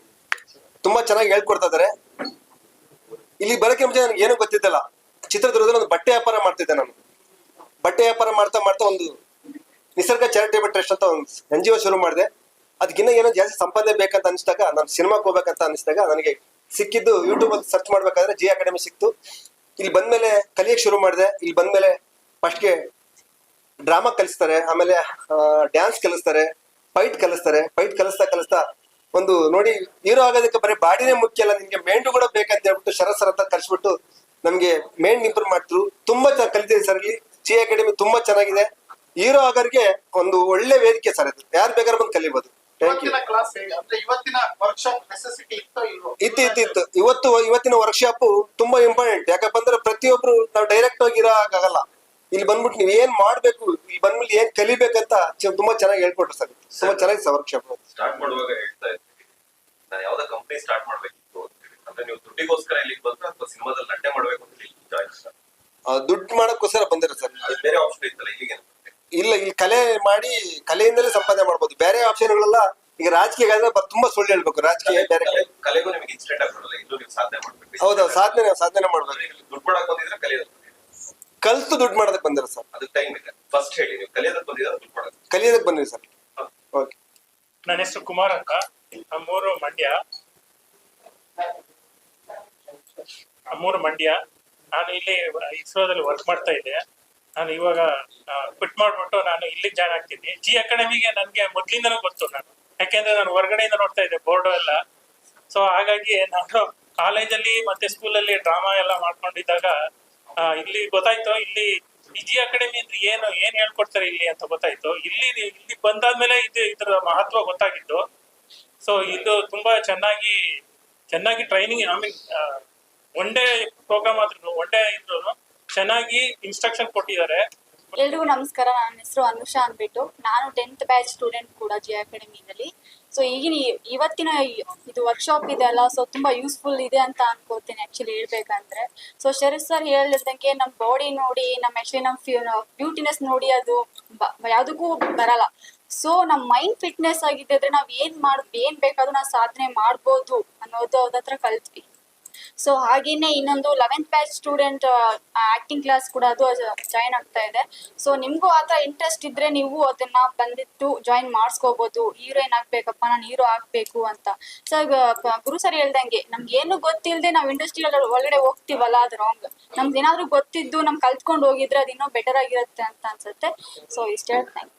ತುಂಬಾ ಚೆನ್ನಾಗಿ ಹೇಳ್ಕೊಡ್ತಾ ಇದಾರೆ. ಇಲ್ಲಿ ಬರೋಕೆ ಮುಂಚೆ ನನಗೆ ಏನೂ ಗೊತ್ತಿದ್ದಲ್ಲ. ಚಿತ್ರದುರ್ಗದಲ್ಲಿ ಒಂದು ಬಟ್ಟೆ ವ್ಯಾಪಾರ ಮಾಡ್ತಿದ್ದೆ ನಾನು. ಬಟ್ಟೆ ವ್ಯಾಪಾರ ಮಾಡ್ತಾ ಮಾಡ್ತಾ ಒಂದು ನಿಸರ್ಗ ಚಾರಿಟೇಬಲ್ ಟ್ರಸ್ಟ್ ಅಂತ ಒಂದು ಎನ್ ಜಿ ಒ ಶುರು ಮಾಡಿದೆ. ಅದಕ್ಕಿನ್ನ ಏನೋ ಜಾಸ್ತಿ ಸಂಪಾದನೆ ಬೇಕಂತ ಅನಿಸಿದಾಗ, ನಾನು ಸಿನಿಮಾಕ್ಕೆ ಹೋಗ್ಬೇಕಂತ ಅನಿಸಿದಾಗ ನನಗೆ ಸಿಕ್ಕಿದ್ದು ಯೂಟ್ಯೂಬ್ ಅಲ್ಲಿ ಸರ್ಚ್ ಮಾಡ್ಬೇಕಾದ್ರೆ ಜಿ ಅಕಾಡೆಮಿ ಸಿಕ್ತು. ಇಲ್ಲಿ ಬಂದ್ಮೇಲೆ ಕಲಿಯಕ್ಕೆ ಶುರು ಮಾಡಿದೆ. ಇಲ್ಲಿ ಬಂದ್ಮೇಲೆ ಫಸ್ಟ್ಗೆ ಡ್ರಾಮಾ ಕಲಿಸ್ತಾರೆ, ಆಮೇಲೆ ಡ್ಯಾನ್ಸ್ ಕಲಿಸ್ತಾರೆ ಫೈಟ್ ಕಲಿಸ್ತಾರೆ. ಫೈಟ್ ಕಲಿಸ್ತಾ ಕಲಿಸ್ತಾ ಒಂದು ನೋಡಿ ಹೀರೋ ಆಗೋದಕ್ಕೆ ಬರೀ ಬಾಡಿನೇ ಮುಖ್ಯ ಅಲ್ಲ ನಿಮ್ಗೆ ಮೇಂಡು ಕೂಡ ಬೇಕಂತ ಹೇಳ್ಬಿಟ್ಟು ಶರತ್ ಅಂತ ಕಲಿಸ್ಬಿಟ್ಟು ನಮ್ಗೆ ಮೇಂಡ್ ಇಂಪ್ರೂವ್ ಮಾಡ್ತಿರು ತುಂಬಾ ಕಲಿತೀವಿ ಸರ್ ಇಲ್ಲಿ ಜಿ ಅಕಾಡೆಮಿ ತುಂಬಾ ಚೆನ್ನಾಗಿದೆ. ಹೀರೋ ಆಗರ್ಗೆ ಒಂದು ಒಳ್ಳೆ ವೇದಿಕೆ ಸರ್ ಇದು. ಯಾರು ಬೇಕಾದ್ರೆ ಬಂದು ಕಲಿಬಹುದು ಇವತ್ತಿನ ಕ್ಲಾಸ್ ಅಂದ್ರೆ ಇವತ್ತಿನ ವರ್ಕ್ಶಾಪ್ ನೆಸೆಸಿಟಿ ಇತ್ತೋ ಇತ್ತು ಇತ್ತು ಇವತ್ತು ಇವತ್ತಿನ ವರ್ಕ್ಶಾಪ್ ತುಂಬಾ ಇಂಪಾರ್ಟೆಂಟ್ ಯಾಕಪ್ಪ ಅಂದ್ರೆ ಪ್ರತಿಯೊಬ್ರು ನಾವು ಡೈರೆಕ್ಟ್ ಆಗಿ ಇರೋಕ್ಕಾಗಲ್ಲ ಇಲ್ಲಿ ಬಂದ್ಬಿಟ್ಟು ನೀವ್ ಏನ್ ಮಾಡ್ಬೇಕು ಇಲ್ಲಿ ಬಂದ್ಮೇಲೆ ಏನ್ ಕಲಿಬೇಕಂತ ಚ- ತುಂಬಾ ಚೆನ್ನಾಗಿ ಹೇಳ್ಕೊಟ್ರು ಸರ್. ತುಂಬಾ ಚೆನ್ನಾಗಿ ಸರ್ ವರ್ಕ್ಶಾಪ್ ಸ್ಟಾರ್ಟ್ ಮಾಡುವಾಗ ಹೇಳ್ತಾ ಇದ್ವಿ ನಾನು ಯಾವ್ದೋ ಕಂಪನಿ ಸ್ಟಾರ್ಟ್ ಮಾಡ್ಬೇಕಿತ್ತು. ಅಂದ್ರೆ ನೀವು ದುಡ್ಡಿಗೋಸ್ಕರ ಇಲ್ಲಿಗೆ ಬಂದ್ರೆ ಅಥವಾ ಸಿನಿಮಾದಲ್ಲಿ ನಟನೆ ಮಾಡ್ಬೇಕು ಅಂತ ಇಲ್ಲಿ ದುಡ್ಡು ಮಾಡಕ್ಕೋಸ್ಕರ ಬಂದಿರ ಸರ್ ಅದು ಬೇರೆ ಆಪ್ಷನ್ ಇತ್ತಲ್ಲ ಇಲ್ಲಿಗೆ ಇಲ್ಲ ಇಲ್ಲಿ ಕಲೆ ಮಾಡಿ ಕಲೆಯಿಂದಲೇ ಸಂಪಾದನೆ ಮಾಡ್ಬೋದು. ಬೇರೆ ಆಪ್ಷನ್ಗಳೆಲ್ಲ ಈಗ ರಾಜಕೀಯ ಆದ್ರೆ ತುಂಬಾ ಸುಳ್ಳು ಹೇಳ್ಬೇಕು. ರಾಜಕೀಯ ಬೇರೆ ಕಲೆ ಕಲೆಗೂ ನಿಮಗೆ ನೀವು ಸಾಧನೆ ಮಾಡ್ಬೇಕು. ಹೌದು ಸಾಧನೆ ಸಾಧನೆ ಮಾಡ್ಬೇಕು. ಇಲ್ಲಿ ದುಡ್ಡು ಕೊಡಕ್ ಬಂದಿದ್ರೆ ಕಲ್ತು ದುಡ್ಡು ಮಾಡೋದಕ್ಕೆ ಬಂದಿರ ಸರ್. ಅದಕ್ಕೆ ಟೈಮ್ ಇದೆ. ಫಸ್ಟ್ ಹೇಳಿ ನೀವು ಕಲಿಯೋದಕ್ಕೆ ಬಂದಿದ್ರೆ ದುಡ್ಡು ಕೊಡಕ್ಕೆ ಕಲಿಯೋದಕ್ಕೆ ಬಂದಿರಿ ಸರ್. ಓಕೆ. ನನ್ನ ಹೆಸರು ಕುಮಾರ್ ಅಂತ ನಮ್ಮೂರು ಮಂಡ್ಯ. ನಮ್ಮೂರು ಮಂಡ್ಯ. ನಾನು ಇಲ್ಲಿ ಇಸ್ರೋದಲ್ಲಿ ವರ್ಕ್ ಮಾಡ್ತಾ ಇದ್ದೆ. ನಾನು ಇವಾಗ ಇಲ್ಲಿಗೆ ಜಾಯ್ನ್ ಆಗ್ತೀನಿ. ಜಿ ಅಕಾಡೆಮಿಗೆ ನನಗೆ ಮೊದ್ಲಿಂದನೂ ಗೊತ್ತು ನಾನು. ಯಾಕೆಂದ್ರೆ ನಾನು ಹೊರಗಡೆಯಿಂದ ನೋಡ್ತಾ ಇದ್ದೆ ಬೋರ್ಡ್ ಎಲ್ಲ. ಸೊ ಹಾಗಾಗಿ ನಾನು ಕಾಲೇಜಲ್ಲಿ ಮತ್ತೆ ಸ್ಕೂಲಲ್ಲಿ ಡ್ರಾಮಾ ಎಲ್ಲ ಮಾಡ್ಕೊಂಡಿದ್ದಾಗ ಇಲ್ಲಿ ಗೊತ್ತಾಯ್ತು, ಇಲ್ಲಿ ಜಿ ಅಕಾಡೆಮಿ ಅಂದ್ರೆ ಏನು, ಏನ್ ಹೇಳ್ಕೊಡ್ತಾರೆ ಇಲ್ಲಿ ಅಂತ ಗೊತ್ತಾಯ್ತು. ಇಲ್ಲಿ ಇಲ್ಲಿ ಬಂದಾದ್ಮೇಲೆ ಇದು ಇದ್ರ ಮಹತ್ವ ಗೊತ್ತಾಗಿತ್ತು. ಸೊ ಇದು ತುಂಬಾ ಚೆನ್ನಾಗಿ ಚೆನ್ನಾಗಿ training I mean one day program ಆದ್ರೂ ಒನ್ ಡೇ ಇದ್ರು ಚೆನ್ನಾಗಿ ಇನ್ಸ್ಟ್ರಕ್ಷನ್ ಕೊಟ್ಟಿದ್ದಾರೆ. ಎಲ್ರಿಗೂ ನಮಸ್ಕಾರ. ನನ್ನ ಹೆಸರು ಅನುಷಾ ಅಂದ್ಬಿಟ್ಟು ನಾನು ಟೆಂತ್ ಬ್ಯಾಚ್ ಸ್ಟೂಡೆಂಟ್ ಕೂಡ ಜಿ ಅಕಾಡೆಮಿನಲ್ಲಿ ಸೊ ಈಗಿನ ಇವತ್ತಿನ ಇದು ವರ್ಕ್ಶಾಪ್ ಇದೆ ಅಲ್ಲ ಸೊ ತುಂಬಾ ಯೂಸ್ಫುಲ್ ಇದೆ ಅಂತ ಅನ್ಕೋತೀನಿ ಆಕ್ಚುಲಿ ಹೇಳ್ಬೇಕಂದ್ರೆ. ಸೊ ಶರತ್ ಸರ್ ಹೇಳಿದಂಗೆ ನಮ್ಮ ಬಾಡಿ ನೋಡಿ ನಮ್ಮ ಆಕ್ಚುಲಿ ನಮ್ಮ ಬ್ಯೂಟಿನೆಸ್ ನೋಡಿ ಅದು ಯಾವುದಕ್ಕೂ ಬರಲ್ಲ. ಸೊ ನಮ್ಮ ಮೈಂಡ್ ಫಿಟ್ನೆಸ್ ಆಗಿದ್ದರೆ ನಾವ್ ಏನ್ ಮಾಡ್, ಏನ್ ಬೇಕಾದ್ರೂ ನಾವು ಸಾಧನೆ ಮಾಡ್ಬೋದು ಅನ್ನೋದು ಅದತ್ರ ಕಲ್ತ್ವಿ. ಸೊ ಹಾಗೇನೆ ಇನ್ನೊಂದು eleventh batch student acting class ಕೂಡ ಅದು ಜಾಯಿನ್ ಆಗ್ತಾ ಇದೆ. ಸೊ ನಿಮ್ಗೂ ಆ ಥರ ಇಂಟ್ರೆಸ್ಟ್ ಇದ್ರೆ ನೀವು ಅದನ್ನ ಬಂದಿಟ್ಟು ಜಾಯಿನ್ ಮಾಡಿಸ್ಕೋಬಹುದು ಹೀರೋಯಿನ್ ಆಗ್ಬೇಕಪ್ಪ, ನಾನು ಹೀರೋ ಆಗ್ಬೇಕು ಅಂತ. ಸೊ ಗುರು ಸರ್ ಹೇಳ್ದಂಗೆ, ನಮ್ಗೆ ಏನು ಗೊತ್ತಿಲ್ಲದೆ ನಾವು ಇಂಡಸ್ಟ್ರಿ ಒಳಗಡೆ ಹೋಗ್ತಿವಲ್ಲ, ಅದು ರಾಂಗ್ ನಮ್ಗೆ ಏನಾದ್ರೂ ಗೊತ್ತಿದ್ದು ನಮ್ ಕಲ್ತ್ಕೊಂಡು ಹೋಗಿದ್ರೆ ಅದು ಇನ್ನೂ ಬೆಟರ್ ಆಗಿರುತ್ತೆ ಅಂತ ಅನ್ಸುತ್ತೆ. ಸೊ ಇಷ್ಟ ಹೇಳ್ತೇನೆ